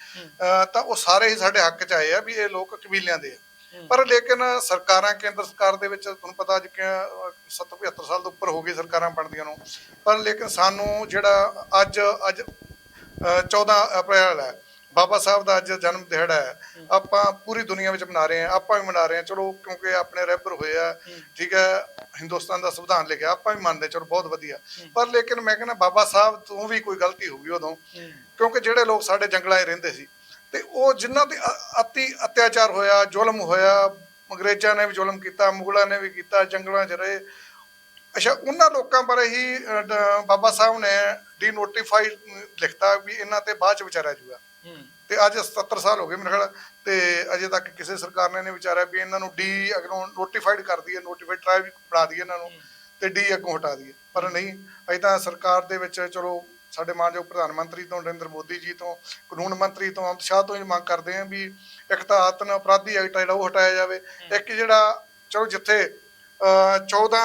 ਤਾਂ ਉਹ ਸਾਰੇ ਹੀ ਸਾਡੇ ਹੱਕ 'ਚ ਆਏ ਆ ਵੀ ਇਹ ਲੋਕ ਕਬੀਲਿਆਂ ਦੇ ਆ। ਪਰ ਲੇਕਿਨ ਸਰਕਾਰਾਂ ਕੇਂਦਰ ਸਰਕਾਰ ਦੇ ਵਿੱਚ ਤੁਹਾਨੂੰ ਪਤਾ ਅੱਜ ਕਿ 70 75 ਸਾਲ ਤੋਂ ਉੱਪਰ ਹੋ ਗਏ ਸਰਕਾਰਾਂ ਬਣਦੀਆਂ ਨੂੰ। ਪਰ ਲੇਕਿਨ ਸਾਨੂੰ ਜਿਹੜਾ ਅੱਜ ਅੱਜ ਅਹ 14 ਅਪ੍ਰੈਲ ਹੈ ਬਾਬਾ ਸਾਹਿਬ ਦਾ ਅੱਜ ਜਨਮ ਦਿਹਾੜਾ ਹੈ। ਆਪਾਂ ਪੂਰੀ ਦੁਨੀਆ ਵਿੱਚ ਮਨਾ ਰਹੇ ਹਾਂ ਆਪਾਂ ਵੀ ਮਨਾ ਰਹੇ ਹਾਂ ਚਲੋ ਕਿਉਂਕਿ ਆਪਣੇ ਰਹਿਬਰ ਹੋਏ ਆ ਠੀਕ ਹੈ ਹਿੰਦੁਸਤਾਨ ਦਾ ਸੰਵਿਧਾਨ ਲਿਖਿਆ ਆਪਾਂ ਵੀ ਮੰਨਦੇ ਚਲੋ ਬਹੁਤ ਵਧੀਆ। ਪਰ ਲੇਕਿਨ ਮੈਂ ਕਹਿੰਦਾ ਬਾਬਾ ਸਾਹਿਬ ਤੋਂ ਵੀ ਕੋਈ ਗਲਤੀ ਹੋ ਗਈ ਉਦੋਂ ਕਿਉਂਕਿ ਜਿਹੜੇ ਲੋਕ ਸਾਡੇ ਜੰਗਲਾਂ 'ਚ ਰਹਿੰਦੇ ਸੀ ਤੇ ਉਹ ਜਿਨ੍ਹਾਂ ਤੇ ਅਤੀ ਅਤਿਆਚਾਰ ਹੋਇਆ ਜ਼ੁਲਮ ਹੋਇਆ ਅੰਗਰੇਜ਼ਾਂ ਨੇ ਵੀ ਜ਼ੁਲਮ ਕੀਤਾ ਮੁਗਲਾਂ ਨੇ ਵੀ ਕੀਤਾ ਜੰਗਲਾਂ 'ਚ ਰਹੇ। ਅੱਛਾ ਉਹਨਾਂ ਲੋਕਾਂ ਬਾਰੇ ਹੀ ਡ- ਬਾਬਾ ਸਾਹਿਬ ਨੇ ਡੀਨੋਟੀਫਾਈਡ ਲਿਖਤਾ ਵੀ ਇਹਨਾਂ ਤੇ ਬਾਅਦ ਚ ਵਿਚਾਰਿਆ ਜੂਗਾ ਤੇ ਅੱਜ 77 ਸਾਲ ਹੋ ਗਏ ਮੇਰੇ ਖਿਆਲ ਤੇ ਅਜੇ ਤੱਕ ਕਿਸੇ ਸਰਕਾਰ ਨੇ ਨਹੀਂ ਵਿਚਾਰਿਆ ਵੀ ਇਹਨਾਂ ਨੂੰ ਡੀ ਅਗਰੋਂ ਨੋਟੀਫਾਈਡ ਕਰ ਦਈਏ ਨੋਟੀਫਾਈਡ ਟ੍ਰਾਈਬ ਬਣਾ ਦਈਏ ਇਹਨਾਂ ਨੂੰ ਤੇ ਡੀ ਅੱਗੋਂ ਹਟਾ ਦਈਏ। ਪਰ ਨਹੀਂ ਅਜੇ ਤਾਂ ਸਰਕਾਰ ਦੇ ਵਿੱਚ ਚਲੋ ਸਾਡੇ ਮਾਨਯੋਗ ਪ੍ਰਧਾਨ ਮੰਤਰੀ ਤੋਂ ਨਰਿੰਦਰ ਮੋਦੀ ਜੀ ਤੋਂ ਕਾਨੂੰਨ ਮੰਤਰੀ ਤੋਂ ਅਮਿਤ ਸ਼ਾਹ ਤੋਂ ਹੀ ਮੰਗ ਕਰਦੇ ਆਂ ਵੀ ਇੱਕ ਤਾਂ ਆਤਨ ਅਪਰਾਧੀ ਐਕਟ ਜਿਹੜਾ ਉਹ ਹਟਾਇਆ ਜਾਵੇ। ਇੱਕ ਜਿਹੜਾ ਚਲੋ ਜਿੱਥੇ ਅਹ 14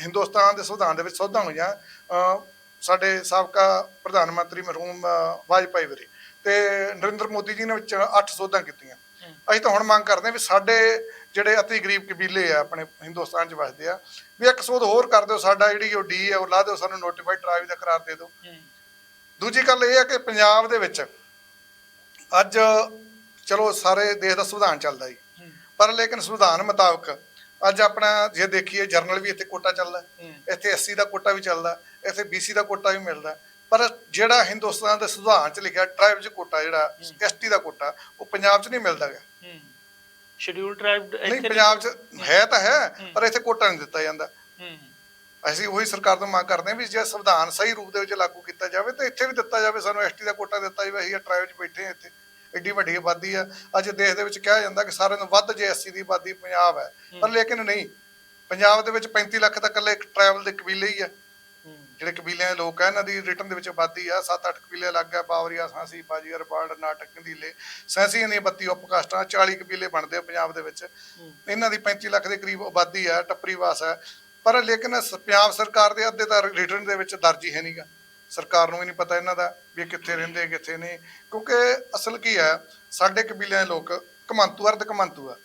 ਹਿੰਦੁਸਤਾਨ ਦੇ ਸੰਵਿਧਾਨ ਦੇ ਵਿੱਚ ਸੋਧਾਂ ਹੋਈਆਂ ਸਾਡੇ ਸਾਬਕਾ ਪ੍ਰਧਾਨ ਮੰਤਰੀ ਮਰਹੂਮ ਵਾਜਪਾਈ ਵਰੇ। ਤੇ ਨਰਿੰਦਰ ਮੋਦੀ ਜੀ ਨੇ ਵਿੱਚ 8 ਸੋਧਾਂ ਕੀਤੀਆਂ। ਅਸੀਂ ਤਾਂ ਹੁਣ ਮੰਗ ਕਰਦੇ ਹਾਂ ਵੀ ਸਾਡੇ ਜਿਹੜੇ ਅਤੀ ਗਰੀਬ ਕਬੀਲੇ ਆ ਆਪਣੇ ਹਿੰਦੁਸਤਾਨ 'ਚ ਵਸਦੇ ਆ ਵੀ ਇੱਕ ਸੋਧ ਹੋਰ ਕਰ ਦਿਓ ਸਾਡਾ ਜਿਹੜੀ ਉਹ ਡੀ ਹੈ ਉਹ ਲਾ ਦਿਓ ਸਾਨੂੰ ਨੋਟੀਫਾਈਡ ਡਰਾਈਵ ਦਾ ਕਰਾਰ ਦੇ ਦਿਓ। ਦੂਜੀ ਗੱਲ ਇਹ ਹੈ ਕਿ ਪੰਜਾਬ ਦੇ ਵਿੱਚ ਅੱਜ ਚਲੋ ਸਾਰੇ ਦੇਸ਼ ਦਾ ਸੰਵਿਧਾਨ ਚੱਲਦਾ ਜੀ। ਪਰ ਲੇਕਿਨ ਸੰਵਿਧਾਨ ਮੁਤਾਬਕ ਅੱਜ ਆਪਣਾ ਜੇ ਦੇਖੀਏ ਜਰਨਲ ਵੀ ਇੱਥੇ ਕੋਟਾ ਚੱਲਦਾ ਇੱਥੇ ਐਸਸੀ ਦਾ ਕੋਟਾ ਵੀ ਚੱਲਦਾ ਇੱਥੇ ਬੀਸੀ ਦਾ ਕੋਟਾ ਵੀ ਮਿਲਦਾ। ਪਰ ਜਿਹੜਾ ਹਿੰਦੁਸਤਾਨ ਦੇ ਸੰਵਿਧਾਨ 'ਚ ਲਿਖਿਆ ਟ੍ਰਾਈਬ 'ਚ ਕੋਟਾ ਜਿਹੜਾ ਐਸਟੀ ਦਾ ਕੋਟਾ ਉਹ ਪੰਜਾਬ 'ਚ ਨਹੀਂ ਮਿਲਦਾ ਗਾ। ਸ਼ਡਿਊਲ ਟ੍ਰਾਈਬ ਨਹੀਂ ਪੰਜਾਬ 'ਚ ਹੈ। ਤਾਂ ਹੈ ਪਰ ਇੱਥੇ ਕੋਟਾ ਨਹੀਂ ਦਿੱਤਾ ਜਾਂਦਾ। ਅਸੀਂ ਉਹੀ ਸਰਕਾਰ ਤੋਂ ਮੰਗ ਕਰਦੇ ਹਾਂ ਵੀ ਜੇ ਸੰਵਿਧਾਨ ਸਹੀ ਰੂਪ ਦੇ ਵਿੱਚ ਲਾਗੂ ਕੀਤਾ ਜਾਵੇ ਤਾਂ ਇੱਥੇ ਵੀ ਦਿੱਤਾ ਜਾਵੇ ਸਾਨੂੰ ਐਸਟੀ ਦਾ ਕੋਟਾ ਦਿੱਤਾ ਜਾਵੇ ਅਸੀਂ ਟ੍ਰਾਈਬ 'ਚ ਬੈਠੇ ਹਾਂ ਇੱਥੇ। ਐਡੀ ਵੱਡੀ ਆਬਾਦੀ ਆ। ਅੱਜ ਦੇਸ਼ ਦੇ ਵਿੱਚ ਕਿਹਾ ਜਾਂਦਾ ਕਿ ਸਾਰਿਆਂ ਨੂੰ ਵੱਧ ਜੇ ਐਸਸੀ ਦੀ ਆਬਾਦੀ ਪੰਜਾਬ ਹੈ। ਪਰ ਲੇਕਿਨ ਨਹੀਂ ਪੰਜਾਬ ਦੇ ਵਿੱਚ 35 ਲੱਖ ਤਾਂ ਇਕੱਲੇ ਟ੍ਰਾਈਬਲ ਦੇ ਕਬੀਲੇ ਹੀ ਆ। ਜਿਹੜੇ ਕਬੀਲਿਆਂ ਦੇ ਲੋਕ ਆ ਇਹਨਾਂ ਦੀ ਰਿਟਰਨ ਦੇ ਵਿੱਚ ਆਬਾਦੀ ਆ 7-8 ਕਬੀਲੇ ਲੱਗ ਗਿਆ ਬਾਵਰੀਆ ਸਾਂਸੀ ਬਾਜੀਗਰ ਬਾੜ ਨਾਟਕ ਕੰਦੀਲੇ ਸੈਂਸੀਆਂ ਦੀ 32 ਉਪਕਾਸਟਾਂ 40 ਕਬੀਲੇ ਬਣਦੇ ਆ ਪੰਜਾਬ ਦੇ ਵਿੱਚ। ਇਹਨਾਂ ਦੀ 35 ਲੱਖ ਦੇ ਕਰੀਬ ਆਬਾਦੀ ਆ ਟੱਪਰੀ ਵਾਸ ਆ। ਪਰ ਲੇਕਿਨ ਪੰਜਾਬ ਸਰਕਾਰ ਦੇ ਅੱਧੇ ਤਾਂ ਰਿਟਰਨ ਦੇ ਵਿੱਚ ਦਰਜ ਹੀ ਨਹੀਂਗਾ। ਸਰਕਾਰ ਨੂੰ ਵੀ ਨਹੀਂ ਪਤਾ ਇਹਨਾਂ ਦਾ ਵੀ ਇਹ ਕਿੱਥੇ ਰਹਿੰਦੇ ਕਿੱਥੇ ਨਹੀਂ। ਕਿਉਂਕਿ ਅਸਲ ਕੀ ਹੈ ਸਾਡੇ ਕਬੀਲਿਆਂ ਦੇ ਲੋਕ ਕਮੰਤੂ ਅਰਧ ਕਮੰਤੂ ਆ।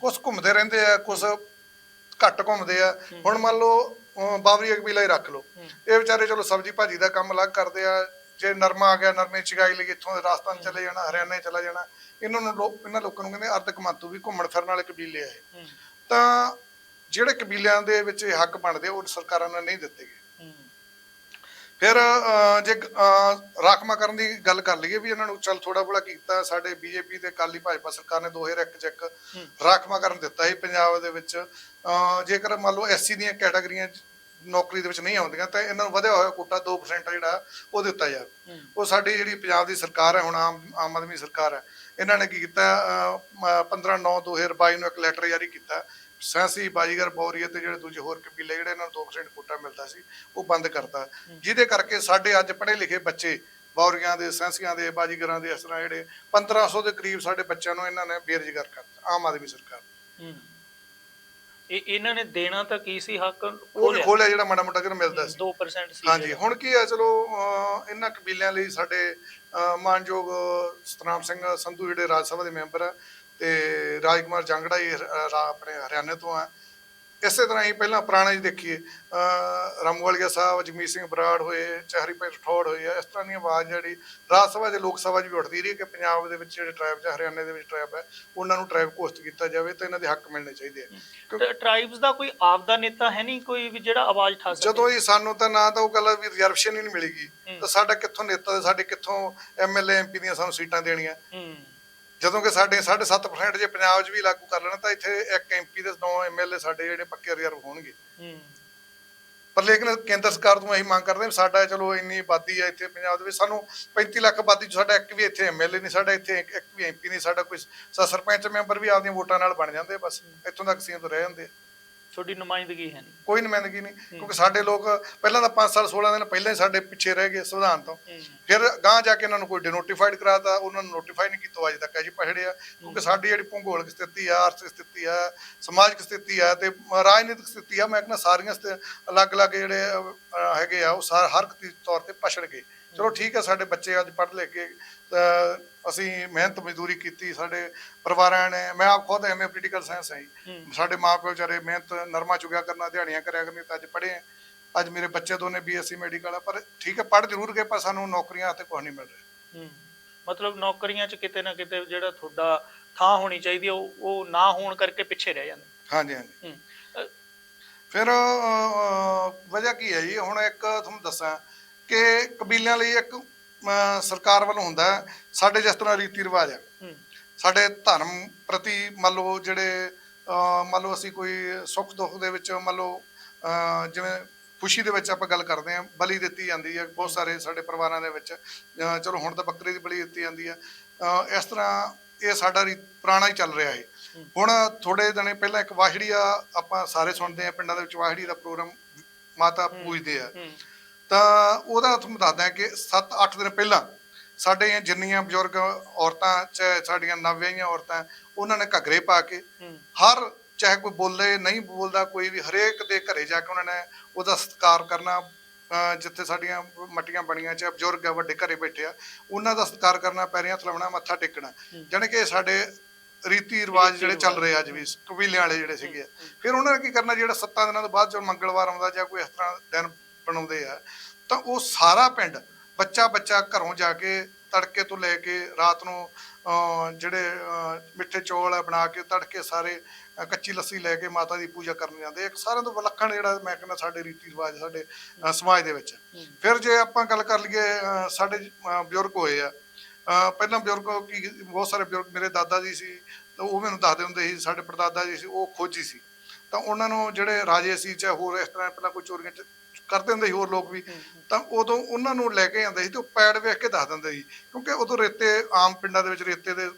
ਕੁਝ ਘੁੰਮਦੇ ਰਹਿੰਦੇ ਆ ਕੁਝ ਘੱਟ ਘੁੰਮਦੇ ਆ। ਹੁਣ ਮੰਨ ਲਓ ਬਾਬਰੀ ਕਬੀਲਾ ਹੀ ਰੱਖ ਲਓ। ਇਹ ਵਿਚਾਰੇ ਚਲੋ ਸਬਜੀ ਭਾਜੀ ਦਾ ਕੰਮ ਅਲੱਗ ਕਰਦੇ ਆ। ਜੇ ਨਰਮਾ ਆ ਗਿਆ ਨਰਮੇ ਚਗਾਈ ਲਈ ਇੱਥੋਂ ਦੇ ਰਾਜਸਥਾਨ ਚਲੇ ਜਾਣਾ ਹਰਿਆਣਾ ਚਲਾ ਜਾਣਾ। ਇਹਨਾਂ ਨੂੰ ਲੋਕ ਇਹਨਾਂ ਲੋਕਾਂ ਨੂੰ ਕਹਿੰਦੇ ਅਰਧ ਕਮਾਤੂ ਵੀ ਘੁੰਮਣ ਫਿਰਨ ਵਾਲੇ ਕਬੀਲੇ ਆ ਤਾਂ ਜਿਹੜੇ ਕਬੀਲਿਆਂ ਦੇ ਵਿੱਚ ਇਹ ਹੱਕ ਬਣਦੇ ਉਹ ਸਰਕਾਰਾਂ ਨੇ ਨਹੀਂ ਦਿੱਤੇ ਗਏ। ਫਿਰ ਜੇ ਰਾਖਵਾਂ ਕਰਨ ਦੀ ਗੱਲ ਕਰ ਲਈਏ ਵੀ ਇਹਨਾਂ ਨੂੰ ਚੱਲ ਥੋੜਾ ਬੋਲਾ ਕੀਤਾ ਸਾਡੇ ਬੀਜੇਪੀ ਤੇ ਕਾਲੀ ਭਾਜਪਾ ਸਰਕਾਰ ਨੇ 2001 ਚ ਇੱਕ ਰਾਖਵਾਂ ਕਰਨ ਦਿੱਤਾ ਸੀ ਪੰਜਾਬ ਦੇ ਵਿੱਚ। ਜੇਕਰ ਮੰਨ ਲਓ ਐਸਸੀ ਦੀਆਂ ਕੈਟਾਗਰੀਆਂ ਨੌਕਰੀ ਦੇ ਵਿੱਚ ਨਹੀਂ ਆਉਂਦੀਆਂ ਤਾਂ ਇਹਨਾਂ ਨੂੰ ਵਧਿਆ ਹੋਇਆ ਕੋਟਾ 2% ਜਿਹੜਾ ਉਹ ਦਿੱਤਾ ਜਾਵੇ ਉਹ ਸਾਡੀ ਜਿਹੜੀ ਪੰਜਾਬ ਦੀ ਸਰਕਾਰ ਹੈ ਹੁਣ ਆਮ ਆਮ ਆਦਮੀ ਸਰਕਾਰ ਹੈ ਇਹਨਾਂ ਨੇ ਕੀ ਕੀਤਾ 15 9 2022 ਨੂੰ ਇੱਕ ਲੈਟਰ ਜਾਰੀ ਕੀਤਾ। ਸੈਂਸੀ ਬਾਜੀਗਰ ਬੌਰੀਆ ਤੇ ਜਿਹੜੇ ਦੂਜੇ ਹੋਰ ਕਬੀਲੇ ਜਿਹੜੇ ਇਹਨਾਂ ਨੂੰ 2% ਕੋਟਾ ਮਿਲਦਾ ਸੀ ਉਹ ਬੰਦ ਕਰਤਾ। ਜਿਹਦੇ ਕਰਕੇ ਸਾਡੇ ਅੱਜ ਪੜ੍ਹੇ ਲਿਖੇ ਬੱਚੇ ਬੌਰੀਆਂ ਦੇ ਸੈਂਸੀਆਂ ਦੇ ਬਾਜੀਗਰਾਂ ਦੇ ਇਸ ਤਰ੍ਹਾਂ ਜਿਹੜੇ 1500 ਦੇ ਕਰੀਬ ਸਾਡੇ ਬੱਚਿਆਂ ਨੂੰ ਇਹਨਾਂ ਨੇ ਬੇਰੁਜ਼ਗਾਰ ਕਰਤਾ ਆਮ ਆਦਮੀ ਸਰਕਾਰ ਇਹ ਇਹਨਾਂ ਨੇ ਦੇਣਾ ਤਾਂ ਕੀ ਸੀ ਹੱਕ? ਉਹ ਖੋਲਿਆ ਜਿਹੜਾ ਮਾੜਾ ਮੋਟਾ ਜਿਹੜਾ ਮਿਲਦਾ ਸੀ। 2% ਸੀ ਹਾਂਜੀ ਹੁਣ ਕੀ ਹੈ ਚਲੋ ਇਹਨਾਂ ਕਬੀਲਿਆਂ ਲਈ ਸਾਡੇ ਮਾਨਯੋਗ ਸਤਨਾਮ ਸਿੰਘ ਸੰਧੂ ਜਿਹੜੇ ਰਾਜ ਸਭਾ ਦੇ ਮੈਂਬਰ ਆ ਤੇ ਰਾਜਕੁਮਾਰ ਜਾਂਗੜਾ ਜੀ ਹ- ਰਾ- ਆਪਣੇ ਹਰਿਆਣੇ ਤੋਂ ਆ ਇਸੇ ਤਰ੍ਹਾਂ ਹੀ ਪਹਿਲਾਂ ਪੁਰਾਣੇ 'ਚ ਦੇਖੀਏ ਰਾਮੂਵਾਲੀਆ ਸਾਹਿਬ ਜਗਮੀਤ ਸਿੰਘ ਬਰਾੜ ਹੋਏ ਚਹਰੀ ਭਾਈ ਰਠੌੜ ਹੋਏ ਇਸ ਤਰ੍ਹਾਂ ਦੀ ਆਵਾਜ਼ ਜਿਹੜੀ ਰਾਜ ਸਭਾ ਦੇ ਲੋਕ ਸਭਾ 'ਚ ਵੀ ਉੱਠਦੀ ਰਹੀ ਕਿ ਪੰਜਾਬ ਦੇ ਵਿੱਚ ਜਿਹੜੇ ਟ੍ਰਾਈਬ ਜਾਂ ਹਰਿਆਣੇ ਦੇ ਵਿੱਚ ਟ੍ਰਾਈਬ ਹੈ ਉਹਨਾਂ ਨੂੰ ਟ੍ਰਾਈਬ ਘੋਸ਼ਿਤ ਕੀਤਾ ਜਾਵੇ ਤੇ ਇਹਨਾਂ ਦੇ ਹੱਕ ਮਿਲਣੇ ਚਾਹੀਦੇ ਆ। ਟ੍ਰਾਈਬਸ ਦਾ ਕੋਈ ਆਪਦਾ ਨੇਤਾ ਹੈ ਨਹੀਂ ਕੋਈ ਵੀ ਜਿਹੜਾ ਆਵਾਜ਼ ਠਾ ਸਕੇ। ਜਦੋਂ ਹੀ ਸਾਨੂੰ ਤਾਂ ਨਾ ਤਾਂ ਉਹ ਗੱਲ ਵੀ ਰਿਜ਼ਰਵੇਸ਼ਨ ਹੀ ਨਹੀਂ ਮਿਲੇਗੀ। ਤਾਂ ਸਾਡਾ ਕਿੱਥੋਂ ਨੇਤਾ ਤੇ ਸਾਡੇ ਕਿੱਥੋਂ ਐਮਐਲਏ ਐਮਪੀ ਦੀਆਂ ਸਾਨੂੰ ਸੀਟਾਂ ਦੇਣੀਆਂ। ਜਦੋਂ ਕਿ ਸਾਡੇ 7.5% ਜੇ ਪੰਜਾਬ 'ਚ ਵੀ ਲਾਗੂ ਕਰ ਲੈਣਾ ਤਾਂ ਇੱਥੇ ਇੱਕ ਐਮਪੀ ਤੇ 9 ਐਮਐਲਏ ਸਾਡੇ ਜਿਹੜੇ ਪੱਕੇ ਰਿਜ਼ਰਵ ਹੋਣਗੇ ਹੂੰ ਪਰ ਲੇਕਿਨ ਕੇਂਦਰ ਸਰਕਾਰ ਤੋਂ ਅਸੀਂ ਮੰਗ ਕਰਦੇ ਹਾਂ ਸਾਡਾ ਚਲੋ ਇੰਨੀ ਆਬਾਦੀ ਹੈ ਇੱਥੇ ਪੰਜਾਬ ਦੇ ਵਿੱਚ ਸਾਨੂੰ 35 ਲੱਖ ਆਬਾਦੀ 'ਚ ਸਾਡਾ ਇੱਕ ਵੀ ਇੱਥੇ ਐਮਐਲਏ ਨਹੀਂ ਸਾਡਾ ਇੱਥੇ ਇੱਕ ਵੀ ਐਮਪੀ ਨਹੀਂ ਸਾਡਾ ਕੋਈ ਸਰਪੰਚ ਮੈਂਬਰ ਵੀ ਆਪਦੀਆਂ ਵੋਟਾਂ ਨਾਲ ਬਣ ਜਾਂਦੇ ਬਸ ਇੱਥੋਂ ਤੱਕ ਸੀਮਤ ਰਹਿ ਜਾਂਦੇ। ਤੁਹਾਡੀ ਨੁਮਾਇੰਦਗੀ ਹੈ ਨਹੀਂ। ਕੋਈ ਨੁਮਾਇੰਦਗੀ ਨਹੀਂ ਕਿਉਂਕਿ ਸਾਡੇ ਲੋਕ ਪਹਿਲਾਂ ਤਾਂ 5 ਸਾਲ 16 ਦਿਨ ਪਹਿਲਾਂ ਹੀ ਸਾਡੇ ਪਿੱਛੇ ਰਹਿ ਗਏ ਸੰਵਿਧਾਨ ਤੋਂ। ਫਿਰ ਗਾਂ ਜਾ ਕੇ ਇਹਨਾਂ ਨੂੰ ਕੋਈ ਡਿਨੋਟੀਫਾਈਡ ਕਰਾਤਾ ਉਹਨਾਂ ਨੂੰ ਨੋਟੀਫਾਈ ਨਹੀਂ ਕੀਤਾ ਅਜੇ ਤੱਕ ਅਜੇ ਪਛੜੇ ਆ। ਕਿਉਂਕਿ ਸਾਡੀ ਜਿਹੜੀ ਭੂਗੋਲਿਕ ਸਥਿਤੀ ਆ ਆਰਥਿਕ ਸਥਿਤੀ ਆ ਸਮਾਜਿਕ ਸਥਿਤੀ ਆ ਤੇ ਰਾਜਨੀਤਿਕ ਸਥਿਤੀ ਆ ਮੈਂ ਕਹਿੰਦਾ ਸਾਰੀਆਂ ਅਲੱਗ-ਅਲੱਗ ਜਿਹੜੇ ਹੈਗੇ ਆ ਉਹ ਸਾਰ ਹਰ ਤੌਰ ਤੇ ਪਛੜ ਗਏ। ਚਲੋ ਠੀਕ ਹੈ ਸਾਡੇ ਬੱਚੇ ਅੱਜ ਪੜ੍ਹ ਲੈ ਕੇ ਅਸੀਂ ਮਿਹਨਤ ਮਜ਼ਦੂਰੀ ਕੀਤੀ ਸਾਡੇ ਪਰਿਵਾਰਾਂ ਨੇ ਮੈਂ ਆਪ ਖੁਦ ਐਮਏ ਪੋਲੀਟੀਕਲ ਸਾਇੰਸ ਹੈ। ਸਾਡੇ ਮਾਪੇ ਵਿਚਾਰੇ ਮਿਹਨਤ ਨਰਮਾ ਚੁਗਿਆ ਕਰਨਾ ਦਿਹਾੜੀਆਂ ਕਰਿਆ ਕਰਨੀ ਤਾਂ ਅੱਜ ਪੜ੍ਹੇ ਅੱਜ ਮੇਰੇ ਬੱਚੇ ਦੋਨੇ ਬੀਐਸਸੀ ਮੈਡੀਕਲ ਆ ਪਰ ਠੀਕ ਹੈ ਪੜ੍ਹ ਜ਼ਰੂਰ ਗਏ ਪਰ ਸਾਨੂੰ ਨੌਕਰੀਆਂ ਤੇ ਕੁਝ ਨਹੀਂ ਮਿਲ ਰਿਹਾ। ਮਤਲਬ ਨੌਕਰੀਆਂ 'ਚ ਕਿਤੇ ਨਾ ਕਿਤੇ ਜਿਹੜਾ ਤੁਹਾਡਾ ਥਾਂ ਹੋਣੀ ਚਾਹੀਦੀ ਉਹ ਉਹ ਨਾ ਹੋਣ ਕਰਕੇ ਪਿੱਛੇ ਰਹਿ ਜਾਂਦੇ। ਹਾਂਜੀ ਹਾਂਜੀ। ਫਿਰ ਵਜ੍ਹਾ ਕੀ ਹੈ ਜੀ? ਹੁਣ ਇੱਕ ਤੁਹਾਨੂੰ ਦੱਸਾਂ ਕਿ ਕਬੀਲਿਆਂ ਲਈ ਇੱਕ ਸਰਕਾਰ ਵੱਲੋਂ ਹੁੰਦਾ ਹੈ, ਸਾਡੇ ਜਿਸ ਤਰ੍ਹਾਂ ਰੀਤੀ ਰਿਵਾਜ ਹੈ। ਸਾਡੇ ਧਰਮ ਪ੍ਰਤੀ ਮੰਨ ਲਓ ਜਿਹੜੇ ਮੰਨ ਲਓ ਅਸੀਂ ਕੋਈ ਸੁੱਖ ਦੁੱਖ ਦੇ ਵਿੱਚ ਮੰਨ ਲਓ ਜਿਵੇਂ ਖੁਸ਼ੀ ਦੇ ਵਿੱਚ ਆਪਾਂ ਗੱਲ ਕਰਦੇ ਹਾਂ ਬਲੀ ਦਿੱਤੀ ਜਾਂਦੀ ਹੈ ਬਹੁਤ ਸਾਰੇ ਸਾਡੇ ਪਰਿਵਾਰਾਂ ਦੇ ਵਿੱਚ ਚਲੋ ਹੁਣ ਤਾਂ ਬੱਕਰੀ ਦੀ ਬਲੀ ਦਿੱਤੀ ਜਾਂਦੀ ਹੈ ਇਸ ਤਰ੍ਹਾਂ ਇਹ ਸਾਡਾ ਪੁਰਾਣਾ ਹੀ ਚੱਲ ਰਿਹਾ ਹੈ। ਹੁਣ ਥੋੜੇ ਦਿਨੇ ਪਹਿਲਾਂ ਇੱਕ ਵਾਹਿੜੀ ਆ ਆਪਾਂ ਸਾਰੇ ਸੁਣਦੇ ਆ ਪਿੰਡਾਂ ਦੇ ਵਿੱਚ ਵਾਹਿੜੀ ਦਾ ਪ੍ਰੋਗਰਾਮ ਮਾਤਾ ਪੂਜਦੇ ਆ। ਤਾਂ ਉਹਦਾ ਤੁਹਾਨੂੰ ਦੱਸਦਾ ਕਿ 7-8 ਦਿਨ ਪਹਿਲਾਂ ਸਾਡੇ ਜਿੰਨੀਆਂ ਬਜ਼ੁਰਗ ਔਰਤਾਂ ਚਾਹੇ ਸਾਡੀਆਂ ਨਵਵਿਆਹੀਆਂ ਔਰਤਾਂ ਉਹਨਾਂ ਨੇ ਘੱਗਰੇ ਪਾ ਕੇ ਹਰ ਚਾਹੇ ਕੋਈ ਬੋਲੇ ਨਹੀਂ ਬੋਲਦਾ ਕੋਈ ਵੀ ਹਰੇਕ ਦੇ ਘਰੇ ਜਾ ਕੇ ਉਹਨਾਂ ਨੇ ਉਹਦਾ ਸਤਿਕਾਰ ਕਰਨਾ ਜਿੱਥੇ ਸਾਡੀਆਂ ਮੱਟੀਆਂ ਬਣੀਆਂ ਚਾਹੇ ਬਜ਼ੁਰਗ ਆ ਵੱਡੇ ਘਰੇ ਬੈਠੇ ਆ ਉਹਨਾਂ ਦਾ ਸਤਿਕਾਰ ਕਰਨਾ ਪੈਰੀਆਂ ਥਲਾਉਣਾ ਮੱਥਾ ਟੇਕਣਾ। ਜਾਣੀ ਕਿ ਸਾਡੇ ਰੀਤੀ ਰਿਵਾਜ ਜਿਹੜੇ ਚੱਲ ਰਹੇ ਆ ਅੱਜ ਵੀ ਕਬੀਲਿਆਂ ਵਾਲੇ ਜਿਹੜੇ ਸੀਗੇ ਫਿਰ ਉਹਨਾਂ ਨੇ ਕੀ ਕਰਨਾ ਜਿਹੜਾ ਸੱਤਾਂ ਦਿਨਾਂ ਤੋਂ ਬਾਅਦ ਜਦੋਂ ਮੰਗਲਵਾਰ ਆਉਂਦਾ ਜਾਂ ਕੋਈ ਇਸ ਤਰ੍ਹਾਂ ਦਿਨ ਬਣਾਉਂਦੇ ਆ ਤਾਂ ਉਹ ਸਾਰਾ ਪਿੰਡ ਬੱਚਾ ਬੱਚਾ ਘਰੋਂ ਜਾ ਕੇ ਤੜਕੇ ਤੋਂ ਲੈ ਕੇ ਰਾਤ ਨੂੰ ਜਿਹੜੇ ਮਿੱਠੇ ਚੌਲ ਆ ਬਣਾ ਕੇ ਤੜਕੇ ਸਾਰੇ ਕੱਚੀ ਲੱਸੀ ਲੈ ਕੇ ਮਾਤਾ ਦੀ ਪੂਜਾ ਕਰਨ ਜਾਂਦੇ। ਇੱਕ ਸਾਰਿਆਂ ਤੋਂ ਵਿਲੱਖਣ ਜਿਹੜਾ ਮੈਂ ਕਹਿੰਦਾ ਸਾਡੇ ਰੀਤੀ ਰਿਵਾਜ ਸਾਡੇ ਸਮਾਜ ਦੇ ਵਿੱਚ। ਫਿਰ ਜੇ ਆਪਾਂ ਗੱਲ ਕਰ ਲਈਏ ਸਾਡੇ ਬਜ਼ੁਰਗ ਹੋਏ ਆ ਪਹਿਲਾਂ ਬਜ਼ੁਰਗ ਕੀ ਬਹੁਤ ਸਾਰੇ ਬਜ਼ੁਰਗ ਮੇਰੇ ਦਾਦਾ ਜੀ ਸੀ ਤਾਂ ਉਹ ਮੈਨੂੰ ਦੱਸਦੇ ਹੁੰਦੇ ਸੀ ਸਾਡੇ ਪੜਦਾਦਾ ਜੀ ਸੀ ਉਹ ਖੋਜੀ ਸੀ। ਤਾਂ ਉਹਨਾਂ ਨੂੰ ਜਿਹੜੇ ਰਾਜੇ ਸੀ ਚਾਹੇ ਹੋਰ ਇਸ ਤਰ੍ਹਾਂ ਪਹਿਲਾਂ ਕੋਈ ਚੋਰੀਆਂ ਕਰਦੇ ਹੁੰਦੇ ਸੀ ਹੋਰ ਲੋਕ ਵੀ। ਤਾਂ ਉਦੋਂ ਉਹਨਾਂ ਨੂੰ ਲੈ ਕੇ ਜਾਂਦੇ ਸੀ ਤੇ ਉਹ ਪੈੜ ਵੇਖ ਕੇ ਦੱਸ ਦਿੰਦੇ ਸੀ। ਕਿਉਂਕਿ ਉਦੋਂ ਰੇਤੇ ਆਮ ਪਿੰਡਾਂ ਦੇ ਵਿੱਚ ਰੇਤੇ ਦੇ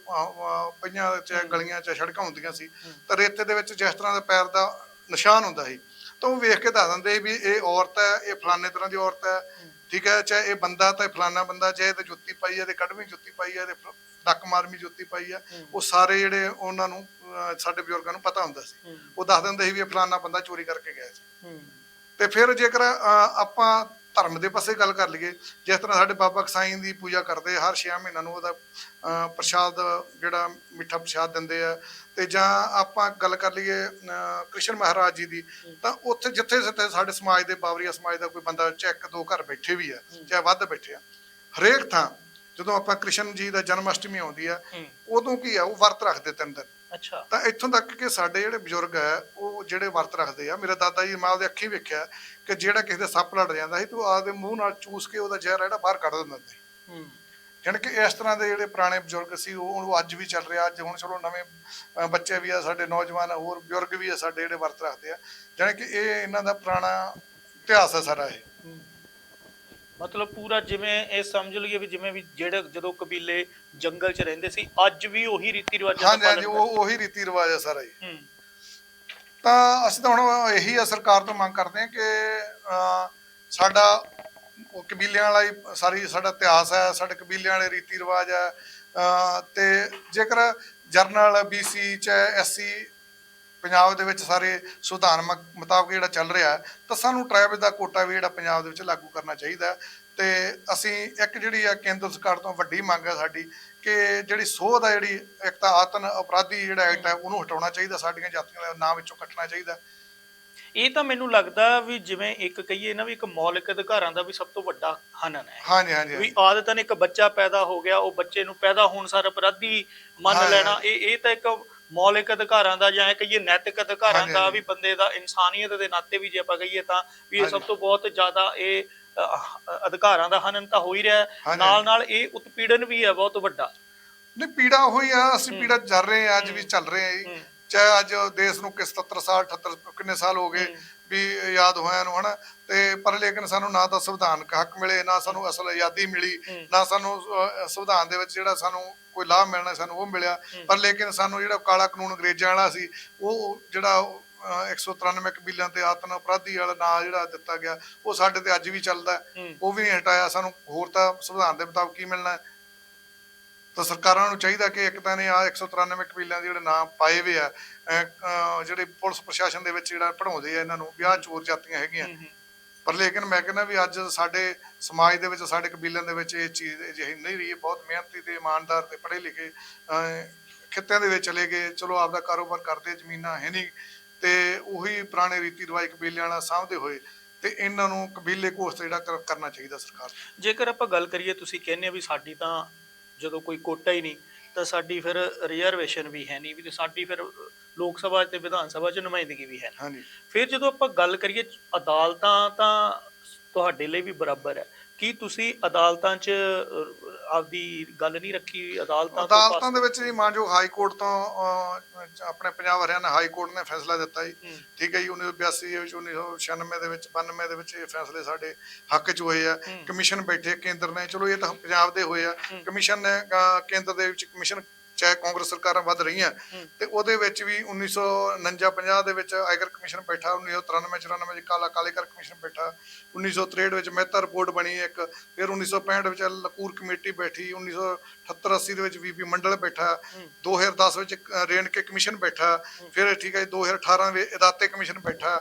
ਪਈਆਂ ਚਾਹੇ ਗਲੀਆਂ ਚਾਹੇ ਸੜਕਾਂ ਹੁੰਦੀਆਂ ਸੀ। ਤਾਂ ਰੇਤੇ ਦੇ ਵਿੱਚ ਜਿਸ ਤਰ੍ਹਾਂ ਦਾ ਪੈਰ ਦਾ ਨਿਸ਼ਾਨ ਹੁੰਦਾ ਸੀ ਤਾਂ ਉਹ ਵੇਖ ਕੇ ਦੱਸ ਦਿੰਦੇ ਸੀ ਵੀ ਇਹ ਔਰਤ ਹੈ ਇਹ ਫਲਾਣੇ ਤਰ੍ਹਾਂ ਦੀ ਔਰਤ ਹੈ ਠੀਕ ਹੈ ਚਾਹੇ ਇਹ ਬੰਦਾ ਤਾਂ ਫਲਾਣਾ ਬੰਦਾ ਚਾਹੇ ਤੇ ਜੁੱਤੀ ਪਾਈ ਹੈ ਤੇ ਕੜਵੀਂ ਜੁੱਤੀ ਪਾਈ ਹੈ ਤੇ ਡੱਕ ਮਾਰਵੀਂ ਜੁੱਤੀ ਪਾਈ ਹੈ ਉਹ ਸਾਰੇ ਜਿਹੜੇ ਉਹਨਾਂ ਨੂੰ ਸਾਡੇ ਬਜ਼ੁਰਗਾਂ ਨੂੰ ਪਤਾ ਹੁੰਦਾ ਸੀ। ਉਹ ਦੱਸ ਦਿੰਦੇ ਸੀ ਵੀ ਇਹ ਫਲਾਣਾ ਬੰਦਾ ਚੋਰੀ ਕਰਕੇ ਗਿਆ ਸੀ। ਤੇ ਫਿਰ ਜੇਕਰ ਆਪਾਂ ਧਰਮ ਦੇ ਪਾਸੇ ਗੱਲ ਕਰ ਲਈਏ ਜਿਸ ਤਰ੍ਹਾਂ ਸਾਡੇ ਬਾਬਾ ਕਸਾਈ ਦੀ ਪੂਜਾ ਕਰਦੇ ਹਰ 6 ਮਹੀਨਿਆਂ ਨੂੰ ਉਹਦਾ ਪ੍ਰਸ਼ਾਦ ਜਿਹੜਾ ਮਿੱਠਾ ਪ੍ਰਸ਼ਾਦ ਦਿੰਦੇ ਆ ਤੇ ਜਾਂ ਆਪਾਂ ਗੱਲ ਕਰ ਲਈਏ ਕ੍ਰਿਸ਼ਨ ਮਹਾਰਾਜ ਜੀ ਦੀ ਤਾਂ ਉੱਥੇ ਜਿੱਥੇ ਜਿੱਥੇ ਸਾਡੇ ਸਮਾਜ ਦੇ ਬਾਵਰੀਆ ਸਮਾਜ ਦਾ ਕੋਈ ਬੰਦਾ ਚੈੱਕ ਦੋ ਘਰ ਬੈਠੇ ਵੀ ਆ ਚਾਹੇ ਵੱਧ ਬੈਠੇ ਆ ਹਰੇਕ ਥਾਂ ਜਦੋਂ ਆਪਾਂ ਕ੍ਰਿਸ਼ਨ ਜੀ ਦਾ ਜਨਮ ਅਸ਼ਟਮੀ ਆਉਂਦੀ ਆ ਉਦੋਂ ਕੀ ਆ ਉਹ ਵਰਤ ਰੱਖਦੇ ਤਿੰਨ ਦਿਨ। ਅੱਛਾ। ਤਾਂ ਇੱਥੋਂ ਤੱਕ ਕਿ ਸਾਡੇ ਜਿਹੜੇ ਬਜ਼ੁਰਗ ਹੈ ਉਹ ਜਿਹੜੇ ਵਰਤ ਰੱਖਦੇ ਆ ਮੇਰੇ ਦਾਦਾ ਜੀ ਮਾਂ ਉਹਦੇ ਅੱਖੀਂ ਵੇਖਿਆ ਕਿ ਜਿਹੜਾ ਕਿਸੇ ਦੇ ਸੱਪ ਲੜ ਜਾਂਦਾ ਸੀ ਤੂੰ ਆਪਦੇ ਮੂੰਹ ਨਾਲ ਚੂਸ ਕੇ ਉਹਦਾ ਜ਼ਹਿਰ ਆ ਜਿਹੜਾ ਬਾਹਰ ਕੱਢ ਦਿੰਦਾ ਸੀ। ਜਾਣੀ ਕਿ ਇਸ ਤਰ੍ਹਾਂ ਦੇ ਜਿਹੜੇ ਪੁਰਾਣੇ ਬਜ਼ੁਰਗ ਸੀ ਉਹ ਉਹ ਅੱਜ ਵੀ ਚੱਲ ਰਿਹਾ ਅੱਜ ਹੁਣ ਚਲੋ ਨਵੇਂ ਬੱਚੇ ਵੀ ਆ ਸਾਡੇ ਨੌਜਵਾਨ ਆ, ਹੋਰ ਬਜ਼ੁਰਗ ਵੀ ਆ ਸਾਡੇ ਜਿਹੜੇ ਵਰਤ ਰੱਖਦੇ ਆ। ਜਾਣੀ ਕਿ ਇਹ ਇਹਨਾਂ ਦਾ ਪੁਰਾਣਾ ਇਤਿਹਾਸ ਹੈ ਸਾਰਾ ਇਹ। ਮਤਲਬ ਪੂਰਾ ਜਿਵੇਂ ਇਹ ਸਮਝ ਲਈਏ ਵੀ ਜਿਵੇਂ ਵੀ ਜਿਹੜੇ ਜਦੋਂ ਕਬੀਲੇ ਜੰਗਲ 'ਚ ਰਹਿੰਦੇ ਸੀ ਅੱਜ ਵੀ ਉਹੀ ਰੀਤੀ ਰਿਵਾਜਾਂ ਹਾਂਜੀ ਹਾਂਜੀ ਉਹ ਉਹੀ ਰੀਤੀ ਰਿਵਾਜ ਹੈ ਸਾਰਾ ਹੀ ਹੂੰ। ਤਾਂ ਅਸੀਂ ਤਾਂ ਹੁਣ ਇਹੀ ਆ ਸਰਕਾਰ ਤੋਂ ਮੰਗ ਕਰਦੇ ਹਾਂ ਕਿ ਅਹ, ਸਾਡਾ ਉਹ ਕਬੀਲਿਆਂ ਵਾਲਾ ਹੀ ਸਾਰੀ ਸਾਡਾ ਇਤਿਹਾਸ ਹੈ ਸਾਡੇ ਕਬੀਲਿਆਂ ਵਾਲੇ ਰੀਤੀ ਰਿਵਾਜ ਹੈ ਅਹ, ਤੇ ਜੇਕਰ ਜਰਨਲ ਬੀਸੀ ਚ ਐਸਸੀ ਪੰਜਾਬ ਦੇ ਵਿੱਚ ਸਾਰੇ ਮ- ਮੁਤਾਬਕ ਜਿਹੜਾ ਚੱਲ ਰਿਹਾ ਹੈ, ਤਾਂ ਸਾਨੂੰ ਟ੍ਰਾਈਬ ਦਾ ਕੋਟਾ ਵੀ ਜਿਹੜਾ ਪੰਜਾਬ ਦੇ ਵਿੱਚ ਲਾਗੂ ਕਰਨਾ ਚਾਹੀਦਾ ਹੈ। ਤੇ ਅਸੀਂ ਇੱਕ ਜਿਹੜੀ ਆ ਕੇਂਦਰ ਸਰਕਾਰ ਤੋਂ ਵੱਡੀ ਮੰਗ ਹੈ ਸਾਡੀ ਕਿ ਜਿਹੜੀ ਸੋਧ ਆ ਜਿਹੜੀ ਇੱਕ ਤਾਂ ਆਤਨ ਅਪਰਾਧੀ ਜਿਹੜਾ ਐਕਟ ਹੈ ਉਹਨੂੰ ਹਟਾਉਣਾ ਚਾਹੀਦਾ ਸਾਡੀਆਂ ਜਾਤੀਆਂ ਦੇ ਨਾਂ ਵਿੱਚੋਂ ਕੱਟਣਾ ਚਾਹੀਦਾ ਇਹ ਤਾਂ ਮੈਨੂੰ ਲੱਗਦਾ ਵੀ ਜਿਵੇਂ ਇੱਕ ਕਹੀਏ ਨਾ ਵੀ ਇੱਕ ਮੌਲਿਕ ਅਧਿਕਾਰਾਂ ਦਾ ਵੀ ਸਭ ਤੋਂ ਵੱਡਾ ਹਨਨ ਹੈ। ਹਾਂਜੀ ਹਾਂਜੀ ਵੀ ਆਦਤਨ ਇੱਕ ਬੱਚਾ ਪੈਦਾ ਹੋ ਗਿਆ ਉਹ ਬੱਚੇ ਨੂੰ ਪੈਦਾ ਹੋਣ ਸਾਰ ਅਪਰਾਧੀ ਮੰਨ ਲੈਣਾ ਇਹ ਇਹ ਤਾਂ ਇੱਕ ਮੌਲਿਕ ਅਧਿਕਾਰਾਂ ਦਾ ਜਾਂ ਕਹੀਏ ਨੈਤਿਕ ਅਧਿਕਾਰਾਂ ਦਾ। ਵੀ ਬੰਦੇ ਦਾ ਇਨਸਾਨੀਅਤ ਦੇ ਨਾਤੇ ਵੀ ਜੇ ਆਪਾਂ ਕਹੀਏ ਤਾਂ ਵੀ ਇਹ ਸਭ। ਤੋਂ ਬਹੁਤ ਜ਼ਿਆਦਾ ਇਹ ਅਧਿਕਾਰਾਂ ਦਾ ਹਨਨ ਤਾਂ ਹੋ ਹੀ ਰਿਹਾ। ਨਾਲ ਨਾਲ ਇਹ ਉਤਪੀੜਨ ਵੀ ਹੈ ਬਹੁਤ ਵੱਡਾ ਨਹੀਂ ਪੀੜਾ ਹੋਈ ਆ ਅਸੀਂ ਪੀੜਾ ਚੱਲ ਰਹੇ ਆ ਅੱਜ ਵੀ ਚੱਲ ਰਹੇ ਆ। ਚਾਹੇ ਅੱਜ ਦੇਸ਼ ਨੂੰ ਕਿ 77 ਸਾਲ 78 ਕਿੰਨੇ ਸਾਲ ਹੋ ਗਏ ਵੀ ਯਾਦ ਹੋਇਆ ਨੂੰ ਹਨਾ ਤੇ ਪਰ ਲੇਕਿਨ ਸਾਨੂੰ ਨਾ ਤਾਂ ਸੰਵਿਧਾਨਕ ਹੱਕ ਮਿਲੇ ਨਾ ਸਾਨੂੰ ਅਸਲ ਆਜ਼ਾਦੀ ਮਿਲੀ। ਨਾ ਸਾਨੂੰ ਸੰਵਿਧਾਨ ਦੇ ਵਿੱਚ ਜਿਹੜਾ ਸਾਨੂੰ ਕੋਈ ਲਾਭ ਮਿਲਣਾ ਸਾਨੂੰ ਉਹ ਮਿਲਿਆ ਪਰ ਲੇਕਿਨ ਸਾਨੂੰ ਜਿਹੜਾ ਕਾਲਾ ਕਾਨੂੰਨ ਅੰਗਰੇਜ਼ਾਂ ਵਾਲਾ ਸੀ ਉਹ ਜਿਹੜਾ ਅਹ, 193 ਕਬੀਲਿਆਂ ਤੇ ਆਤਨ ਅਪਰਾਧੀ ਵਾਲਾ ਨਾਂ ਜਿਹੜਾ ਦਿੱਤਾ ਗਿਆ ਉਹ ਸਾਡੇ ਤੇ ਅੱਜ ਵੀ ਚੱਲਦਾ। ਉਹ ਵੀ ਨਹੀਂ ਹਟਾਇਆ ਸਾਨੂੰ ਹੋਰ ਤਾਂ ਸੰਵਿਧਾਨ ਦੇ ਮੁਤਾਬਕ ਕੀ ਮਿਲਣਾ? ਤਾਂ ਸਰਕਾਰਾਂ ਨੂੰ ਚਾਹੀਦਾ ਕਿ ਇੱਕ ਤਾਂ ਨੇ ਆ 193 ਕਬੀਲਿਆਂ ਦੇ ਜਿਹੜੇ ਨਾਮ ਪਾਏ ਹੋਏ ਆ ਜਿਹੜੇ ਪੁਲਿਸ ਪ੍ਰਸ਼ਾਸਨ ਦੇ ਵਿੱਚ ਜਿਹੜਾ ਪੜਾਉਂਦੇ ਆ ਇਹਨਾਂ ਨੂੰ ਵਿਆਹ ਚੋਰ ਜਾਤੀਆਂ ਹੈਗੀਆਂ। ਪਰ ਲੇਕਿਨ ਮੈਂ ਕਹਿੰਦਾ ਵੀ ਅੱਜ ਸਾਡੇ ਸਮਾਜ ਦੇ ਵਿੱਚ, ਸਾਡੇ ਕਬੀਲਿਆਂ ਦੇ ਵਿੱਚ ਇਹ ਚੀਜ਼ ਅਜਿਹੀ ਨਹੀਂ ਰਹੀ। ਬਹੁਤ ਮਿਹਨਤੀ ਤੇ ਇਮਾਨਦਾਰ ਤੇ ਪੜ੍ਹੇ ਲਿਖੇ ਖਿੱਤਿਆਂ ਦੇ ਵਿੱਚ ਚਲੇ ਗਏ। ਚਲੋ, ਆਪਦਾ ਕਾਰੋਬਾਰ ਕਰਦੇ, ਜ਼ਮੀਨਾਂ ਹੈ ਨਹੀਂ। ਤੇ ਉਹੀ ਪੁਰਾਣੇ ਰੀਤੀ ਰਿਵਾਜ ਕਬੀਲਿਆਂ ਨਾਲ ਸਾਂਭਦੇ ਹੋਏ ਤੇ ਇਹਨਾਂ ਨੂੰ ਕਬੀਲੇ ਕੋਸ ਜਿਹੜਾ ਕਰਨਾ ਚਾਹੀਦਾ ਸਰਕਾਰ ਜੇਕਰ ਆਪਾਂ ਗੱਲ ਕਰੀਏ, ਤੁਸੀਂ ਕਹਿੰਦੇ ਵੀ ਸਾਡੀ ਤਾਂ ਜਦੋਂ ਕੋਈ ਕੋਟਾ ਹੀ ਨਹੀਂ, ਤਾਂ ਸਾਡੀ ਫਿਰ ਰਿਜ਼ਰਵੇਸ਼ਨ ਵੀ ਹੈ ਨਹੀਂ। ਵੀ ਤੇ ਸਾਡੀ ਫਿਰ ਲੋਕ ਸਭਾ ਤੇ ਵਿਧਾਨ ਸਭਾ ਚ ਨੁਮਾਇੰਦਗੀ ਵੀ ਹੈ ਹਾਂਜੀ। ਫਿਰ ਜਦੋਂ ਆਪਾਂ ਗੱਲ ਕਰੀਏ ਅਦਾਲਤਾਂ ਤਾਂ ਤੁਹਾਡੇ ਲਈ ਵੀ ਬਰਾਬਰ ਹੈ। ਕੀ ਤੁਸੀਂ ਅਦਾਲਤਾਂ 'ਚ ਆਪਦੀ ਗੱਲ ਨਹੀਂ ਰੱਖੀ ਅਦਾਲਤਾਂ ਤੋਂ ਅਦਾਲਤਾਂ ਦੇ ਵਿੱਚ ਜੀ ਮਾਨਯੋਗ ਹਾਈ ਕੋਰਟ ਤੋਂ ਆਪਣੇ ਪੰਜਾਬ ਹਰਿਆਣਾ ਹਾਈ ਕੋਰਟ ਨੇ ਫੈਸਲਾ ਦਿੱਤਾ ਜੀ। ਠੀਕ ਹੈ ਜੀ 1982 ਦੇ ਵਿੱਚ 1996 ਦੇ ਵਿੱਚ 92 ਦੇ ਵਿੱਚ ਇਹ ਫੈਸਲੇ ਸਾਡੇ ਹੱਕ 'ਚ ਹੋਏ ਆ। ਕਮਿਸ਼ਨ ਬੈਠੇ ਕੇਂਦਰ ਨੇ ਚਲੋ ਇਹ ਤਾਂ ਪੰਜਾਬ ਦੇ ਹੋਏ ਆ। ਕਮਿਸ਼ਨ ਨੇ ਕੇਂਦਰ ਦੇ ਵਿੱਚ ਕਮਿਸ਼ਨ ਚਾਹੇ ਕਾਂਗਰਸ ਸਰਕਾਰਾਂ ਵੱਧ ਰਹੀਆਂ। ਤੇ ਉਹਦੇ ਵਿੱਚ ਵੀ 1949 50 ਦੇ ਵਿੱਚ ਆਇਗਰ ਕਮਿਸ਼ਨ ਬੈਠਾ 1993 94 ਚ ਕਾਲਾ ਕਾਲੇਕਰ ਕਮਿਸ਼ਨ ਬੈਠਾ 1963 ਵਿੱਚ ਮਹਿਤਾ ਰਿਪੋਰਟ ਬਣੀ ਇੱਕ ਫਿਰ 1965 ਵਿੱਚ ਲਕੂਰ ਕਮੇਟੀ ਬੈਠੀ 1978 80 ਦੇ ਵਿੱਚ ਵੀਪੀ ਮੰਡਲ ਬੈਠਾ 2010 ਵਿੱਚ ਰੇਣ ਕੇ ਕਮਿਸ਼ਨ ਬੈਠਾ ਫਿਰ ਠੀਕ ਹੈ ਜੀ, 2018 ਵਿੱਚ ਅਦਾਤੇ ਕਮਿਸ਼ਨ ਬੈਠਾ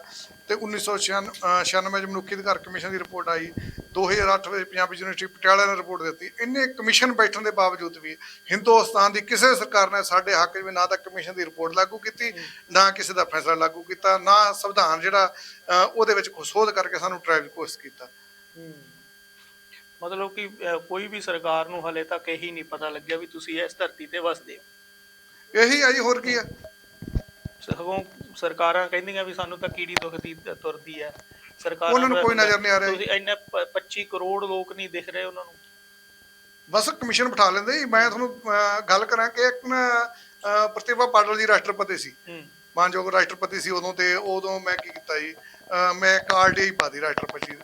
ਤੇ 1996 ਵਿੱਚ ਮਨੁੱਖੀ ਅਧਿਕਾਰ ਕਮਿਸ਼ਨ ਦੀ ਰਿਪੋਰਟ ਆਈ 2008 ਵਿੱਚ ਪੰਜਾਬੀ ਯੂਨੀਵਰਸਿਟੀ ਪਟਿਆਲਾ ਨੇ ਰਿਪੋਰਟ ਦਿੱਤੀ। ਇੰਨੇ ਕਮਿਸ਼ਨ ਬੈਠਣ ਦੇ ਬਾਵਜੂਦ ਵੀ ਹਿੰਦੁਸਤਾਨ ਦੀ ਕਿਸੇ ਸਰਕਾਰ ਨੇ ਸਾਡੇ ਹੱਕ ਵਿੱਚ ਨਾ ਤਾਂ ਕਮਿਸ਼ਨ ਦੀ ਰਿਪੋਰਟ ਲਾਗੂ ਕੀਤੀ ਨਾ ਕਿਸੇ ਦਾ ਫੈਸਲਾ ਲਾਗੂ ਕੀਤਾ ਨਾ ਸੰਵਿਧਾਨ ਜਿਹੜਾ ਉਹਦੇ ਵਿੱਚ ਕੋਈ ਸੋਧ ਕਰਕੇ ਸਾਨੂੰ ਟ੍ਰਾਈਬ ਕੋਰਸ ਕੀਤਾ। ਮਤਲਬ ਕਿ ਅਹ, ਕੋਈ ਵੀ ਸਰਕਾਰ ਨੂੰ ਹਲੇ ਤੱਕ ਇਹੀ ਨਹੀਂ ਪਤਾ ਲੱਗਿਆ ਵੀ ਤੁਸੀਂ ਇਸ ਧਰਤੀ ਤੇ ਵਸਦੇ ਹੋ। ਇਹੀ ਆ ਜੀ ਹੋਰ ਕੀ ਆ? ਸਗੋਂ ਸਰਕਾਰਾਂ ਕਹਿੰਦੀਆਂ ਵੀ ਸਾਨੂੰ ਤਾਂ ਕੀੜੀ ਦੁਖਦੀ ਤ- ਤੁਰਦੀ ਹੈ। ਸਰਕਾਰਾਂ ਉਹਨਾਂ ਨੂੰ ਕੋਈ ਨਜ਼ਰ ਨਹੀਂ ਆ ਰਿਹਾ। ਤੁਸੀਂ ਇੰਨੇ ਪ- 25 ਕਰੋੜ ਲੋਕ ਨਹੀਂ ਦਿਖ ਰਹੇ ਉਹਨਾਂ ਨੂੰ। ਬਸ ਕਮਿਸ਼ਨ ਬਿਠਾ ਲੈਂਦੇ ਜੀ। ਮੈਂ ਤੁਹਾਨੂੰ ਗੱਲ ਕਰਾਂ ਕਿ ਇੱਕ ਨਾ ਅ, ਪ੍ਰਤਿਭਾ ਪਾਟਲ ਜੀ ਰਾਸ਼ਟਰਪਤੀ ਸੀ। ਹੂੰ। ਮਾਨਯੋਗ ਰਾਸ਼ਟਰਪਤੀ ਸੀ ਉਦੋਂ ਤੇ ਉਦੋਂ ਮੈਂ ਕੀ ਕੀਤਾ ਜੀ? ਅਹ ਮੈਂ ਕਾਰਡ ਹੀ ਪਾਦੀ ਰਾਸ਼ਟਰਪਤੀ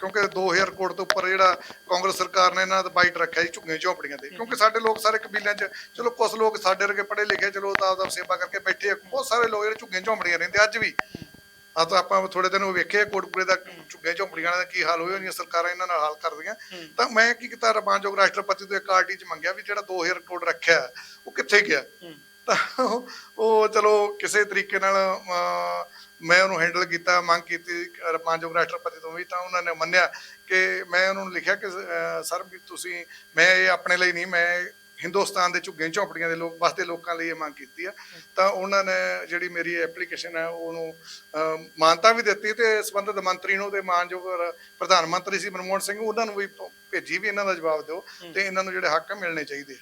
ਕਿਉਂਕਿ 2000 ਕਰੋੜ ਤੋਂ ਉੱਪਰ ਜਿਹੜਾ ਕਾਂਗਰਸ ਸਰਕਾਰ ਨੇ ਇਹਨਾਂ ਦਾ ਬਾਈਟ ਰੱਖਿਆ ਜੀ ਝੁੱਗੀਆਂ ਝੌਂਪੜੀਆਂ ਤੇ। ਕਿਉਂਕਿ ਸਾਡੇ ਲੋਕ ਸਾਰੇ ਕਬੀਲਿਆਂ 'ਚ ਚਲੋ ਕੁਝ ਲੋਕ ਸਾਡੇ ਵਰਗੇ ਪੜ੍ਹੇ ਲਿਖੇ ਚਲੋ ਤਾਂ ਆਪਦਾ ਸੇਵਾ ਕਰਕੇ ਬੈਠੇ ਆ। ਬਹੁਤ ਸਾਰੇ ਲੋਕ ਜਿਹੜੇ ਝੁੱਗੀਆਂ ਝੌਂਪੜੀਆਂ ਰਹਿੰਦੇ ਅੱਜ ਵੀ। ਆ ਤਾਂ ਆਪਾਂ ਥੋੜੇ ਦਿਨ ਉਹ ਵੇਖੇ ਕੋਟਪੁਰੇ ਦਾ ਝੁੱਗੀਆਂ ਝੌਂਪੜੀਆਂ ਦਾ ਕੀ ਹਾਲ ਹੋਇਆ ਉਹਦੀਆਂ ਸਰਕਾਰਾਂ ਇਹਨਾਂ ਨਾਲ ਹਾਲ ਕਰਦੀਆਂ ਤਾਂ ਮੈਂ ਕੀ ਕੀਤਾ ਰਮਾਨਯੋਗ ਰਾਸ਼ਟਰਪਤੀ ਤੋਂ ਇੱਕ ਆਰਟੀ 'ਚ ਮੰਗਿਆ ਵੀ ਜਿਹੜਾ 2000 ਕਰੋੜ ਰੱਖਿਆ ਉਹ ਕਿੱਥੇ ਗਿਆ? ਤਾਂ ਉਹ- ਚਲੋ ਕਿਸੇ ਤਰੀਕੇ ਨਾਲ ਮੈਂ ਉਹਨੂੰ ਹੈਂਡਲ ਕੀਤਾ ਮੰਗ ਕੀਤੀ ਰਮਾਨਯੋਗ ਰਾਸ਼ਟਰਪਤੀ ਤੋਂ ਵੀ ਤਾਂ ਉਹਨਾਂ ਨੇ ਮੰਨਿਆ ਕਿ ਮੈਂ ਉਹਨਾਂ ਨੂੰ ਲਿਖਿਆ ਕਿ ਸਰ ਵੀ ਤੁਸੀਂ ਮੈਂ ਇਹ ਆਪਣੇ ਲਈ ਨਹੀਂ ਮੈਂ ਹਿੰਦੁਸਤਾਨ ਦੇ ਝੁੱਗੇ ਝੌਂਪੜੀਆਂ ਦੇ ਲੋਕ ਵਸਦੇ ਲੋਕਾਂ ਲਈ ਇਹ ਮੰਗ ਕੀਤੀ ਆ। ਤਾਂ ਉਹਨਾਂ ਨੇ ਜਿਹੜੀ ਮੇਰੀ ਐਪਲੀਕੇਸ਼ਨ ਹੈ ਉਹਨੂੰ ਮਾਨਤਾ ਵੀ ਦਿੱਤੀ ਤੇ ਸੰਬੰਧਿਤ ਮੰਤਰੀ ਨੂੰ ਤੇ ਮਾਨਯੋਗ ਪ੍ਰਧਾਨ ਮੰਤਰੀ ਸੀ ਮਨਮੋਹਨ ਸਿੰਘ ਉਹਨਾਂ ਨੂੰ ਵੀ ਭੇਜੀ ਵੀ ਇਹਨਾਂ ਦਾ ਜਵਾਬ ਦਿਓ ਤੇ ਇਹਨਾਂ ਨੂੰ ਜਿਹੜੇ ਹੱਕ ਮਿਲਣੇ ਚਾਹੀਦੇ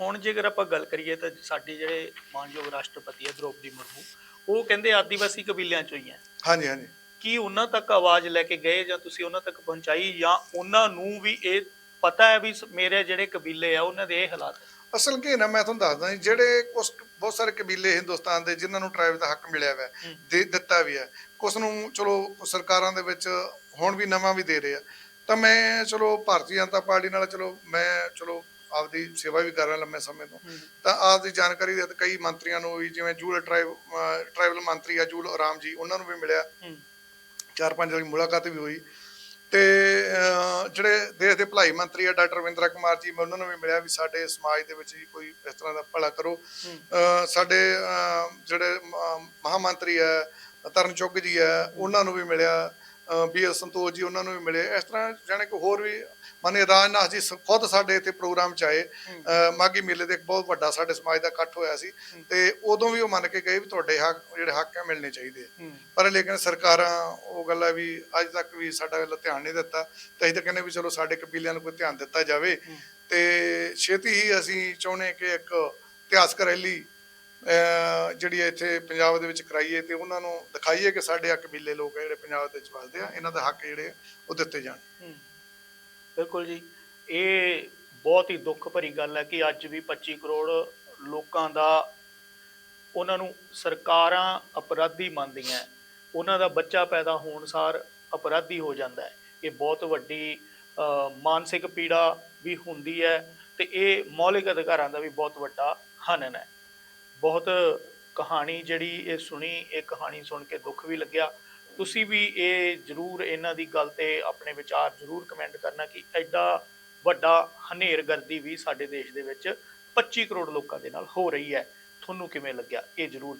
ਹੁਣ ਜੇਕਰ ਆਪਾਂ ਗੱਲ ਕਰੀਏ ਤਾਂ ਸਾਡੇ ਜਿਹੜੇ ਮਾਨਯੋਗ ਰਾਸ਼ਟਰਪਤੀ ਹੈ ਦ੍ਰੋਪਦੀ ਮੁਰਮੂ ਉਹ ਕਹਿੰਦੇ ਆਦੀਵਾਸੀ ਕਬੀਲਿਆਂ ਚੋਂ ਹੀ ਹੈ। ਹਾਂਜੀ ਹਾਂਜੀ। ਕੀ ਉਹਨਾਂ ਤੱਕ ਆਵਾਜ਼ ਲੈ ਕੇ ਗਏ ਜਾਂ ਤੁਸੀਂ ਉਹਨਾਂ ਤੱਕ ਪਹੁੰਚਾਈ ਜਾਂ ਉਹਨਾਂ ਨੂੰ ਵੀ ਇਹ ਪਤਾ ਹੈ ਵੀ ਮੇਰੇ ਜਿਹੜੇ ਕਬੀਲੇ ਆ ਉਹਨਾਂ ਦੇ ਇਹ ਹਾਲਾਤ? ਅਸਲ ਕੀ ਨਾ ਮੈਂ ਤੁਹਾਨੂੰ ਦੱਸਦਾ ਜਿਹੜੇ ਕੁਝ ਬਹੁਤ ਸਾਰੇ ਕਬੀਲੇ ਹਿੰਦੁਸਤਾਨ ਦੇ ਜਿਨ੍ਹਾਂ ਨੂੰ ਟ੍ਰਾਈਬ ਦਾ ਹੱਕ ਮਿਲਿਆ ਹੋਇਆ ਦੇ ਦਿੱਤਾ ਵੀ ਹੈ। ਕੁਝ ਨੂੰ ਚਲੋ ਸਰਕਾਰਾਂ ਦੇ ਵਿੱਚ ਹੁਣ ਵੀ ਨਵਾਂ ਵੀ ਦੇ ਰਹੇ ਆ। ਤਾਂ ਮੈਂ ਚਲੋ ਭਾਰਤੀ ਜਨਤਾ ਪਾਰਟੀ ਨਾਲ ਚਲੋ ਮੈਂ ਚਲੋ ਆਪਦੀ ਸੇਵਾ ਵੀ ਕਰ ਰਿਹਾ ਲੰਮੇ ਸਮੇਂ ਤੋਂ। ਤਾਂ ਆਪਦੀ ਜਾਣਕਾਰੀ ਦੇ ਕਈ ਮੰਤਰੀਆਂ ਨੂੰ ਵੀ ਜਿਵੇਂ ਜੂਲ ਟ੍ਰਾਈਬਲ ਮੰਤਰੀ ਆ ਜੂਲ ਆਰਾਮ ਜੀ ਉਹਨਾਂ ਨੂੰ ਵੀ ਮਿਲਿਆ। ਚਾਰ ਪੰਜ ਵਾਰੀ ਮੁਲਾਕਾਤ ਵੀ ਹੋਈ। ਤੇ ਜਿਹੜੇ ਦੇਸ਼ ਦੇ ਭਲਾਈ ਮੰਤਰੀ ਆ ਡਾਕਟਰ ਰਵਿੰਦਰ ਕੁਮਾਰ ਜੀ ਮੈਂ ਉਹਨਾਂ ਨੂੰ ਵੀ ਮਿਲਿਆ ਵੀ ਸਾਡੇ ਸਮਾਜ ਦੇ ਵਿੱਚ ਕੋਈ ਇਸ ਤਰ੍ਹਾਂ ਦਾ ਭਲਾ ਕਰੋ। ਸਾਡੇ ਜਿਹੜੇ ਮਹਾਮੰਤਰੀ ਆ ਤਰਨ ਚੁੱਗ ਜੀ ਆ ਉਹਨਾਂ ਨੂੰ ਵੀ ਮਿਲਿਆ। ਬੀ ਐਸ ਸੰਤੋਖ ਜੀ ਉਹਨਾਂ ਨੂੰ ਵੀ ਮਿਲੇ ਇਸ ਤਰ੍ਹਾਂ ਜਾਣੇ ਕਿ ਹੋਰ ਵੀ ਮਾਨੇ ਰਾਜਨਾਥ ਜੀ ਖੁਦ ਸਾਡੇ ਇੱਥੇ ਪ੍ਰੋਗਰਾਮ ਚ ਆਏ। ਮਾਘੀ ਮੇਲੇ ਦੇ ਇੱਕ ਬਹੁਤ ਵੱਡਾ ਸਾਡੇ ਸਮਾਜ ਦਾ ਇਕੱਠ ਹੋਇਆ ਸੀ। ਤੇ ਉਦੋਂ ਵੀ ਉਹ ਮੰਨ ਕੇ ਗਏ ਵੀ ਤੁਹਾਡੇ ਹੱਕ ਜਿਹੜੇ ਹੱਕ ਆ ਮਿਲਣੇ ਚਾਹੀਦੇ ਆ। ਹੂੰ। ਪਰ ਲੇਕਿਨ ਸਰਕਾਰਾਂ ਉਹ ਗੱਲ ਹੈ ਵੀ ਅੱਜ ਤੱਕ ਵੀ ਸਾਡਾ ਵੱਲ ਧਿਆਨ ਨਹੀਂ ਦਿੱਤਾ। ਤੇ ਅਸੀਂ ਤਾਂ ਕਹਿੰਦੇ ਵੀ ਚਲੋ ਸਾਡੇ ਕਬੀਲਿਆਂ ਨੂੰ ਕੋਈ ਧਿਆਨ ਦਿੱਤਾ ਜਾਵੇ। ਤੇ ਛੇਤੀ ਹੀ ਅਸੀਂ ਚਾਹੁੰਦੇ ਕਿ ਇੱਕ ਇਤਿਹਾਸਕ ਰੈਲੀ ਜਿਹੜੀ ਇੱਥੇ ਪੰਜਾਬ ਦੇ ਵਿੱਚ ਕਰਾਈਏ ਤੇ ਉਹਨਾਂ ਨੂੰ ਦਿਖਾਈਏ ਕਿ ਸਾਡੇ ਆ ਕਬੀਲੇ ਲੋਕ ਆ ਜਿਹੜੇ ਪੰਜਾਬ ਦੇ ਵਿੱਚ ਵਸਦੇ ਆ। ਇਹਨਾਂ ਦੇ ਹੱਕ ਜਿਹੜੇ ਉਹ ਦਿੱਤੇ ਜਾਣ। ਹੂੰ। ਬਿਲਕੁਲ ਜੀ। ਇਹ ਬਹੁਤ ਹੀ ਦੁੱਖ ਭਰੀ ਗੱਲ ਹੈ ਕਿ ਅੱਜ ਵੀ 25 ਕਰੋੜ ਲੋਕਾਂ ਦਾ ਉਹਨਾਂ ਨੂੰ ਸਰਕਾਰਾਂ ਅਪਰਾਧੀ ਮੰਨਦੀਆਂ ਉਹਨਾਂ ਦਾ ਬੱਚਾ ਪੈਦਾ ਹੋਣ ਸਾਰ ਅਪਰਾਧੀ ਹੋ ਜਾਂਦਾ ਹੈ। ਇਹ ਬਹੁਤ ਵੱਡੀ ਮਾਨਸਿਕ ਪੀੜਾ ਵੀ ਹੁੰਦੀ ਹੈ ਤੇ ਇਹ ਮੌਲਿਕ ਅਧਿਕਾਰਾਂ ਦਾ ਵੀ ਬਹੁਤ ਵੱਡਾ ਹਨਨ ਹੈ। ਬਹੁਤ ਕਹਾਣੀ ਜਿਹੜੀ ਇਹ ਸੁਣੀ, ਇਹ ਕਹਾਣੀ ਸੁਣ ਕੇ ਦੁੱਖ ਵੀ ਲੱਗਿਆ। ਤੁਸੀਂ ਵੀ ਇਹ ਜਰੂਰ ਇਹਨਾਂ ਦੀ ਗੱਲ ਤੇ ਆਪਣੇ ਵਿਚਾਰ ਜਰੂਰ ਕਮੈਂਟ ਕਰਨਾ ਕਿ ਐਡਾ ਵੱਡਾ ਹਨੇਰਗਰਦੀ ਵੀ ਸਾਡੇ ਦੇਸ਼ ਦੇ ਵਿੱਚ 25 ਕਰੋੜ ਲੋਕਾਂ ਦੇ ਨਾਲ ਹੋ ਰਹੀ ਹੈ। ਤੁਹਾਨੂੰ ਕਿਵੇਂ ਲੱਗਿਆ? ਇਹ ਜਰੂਰ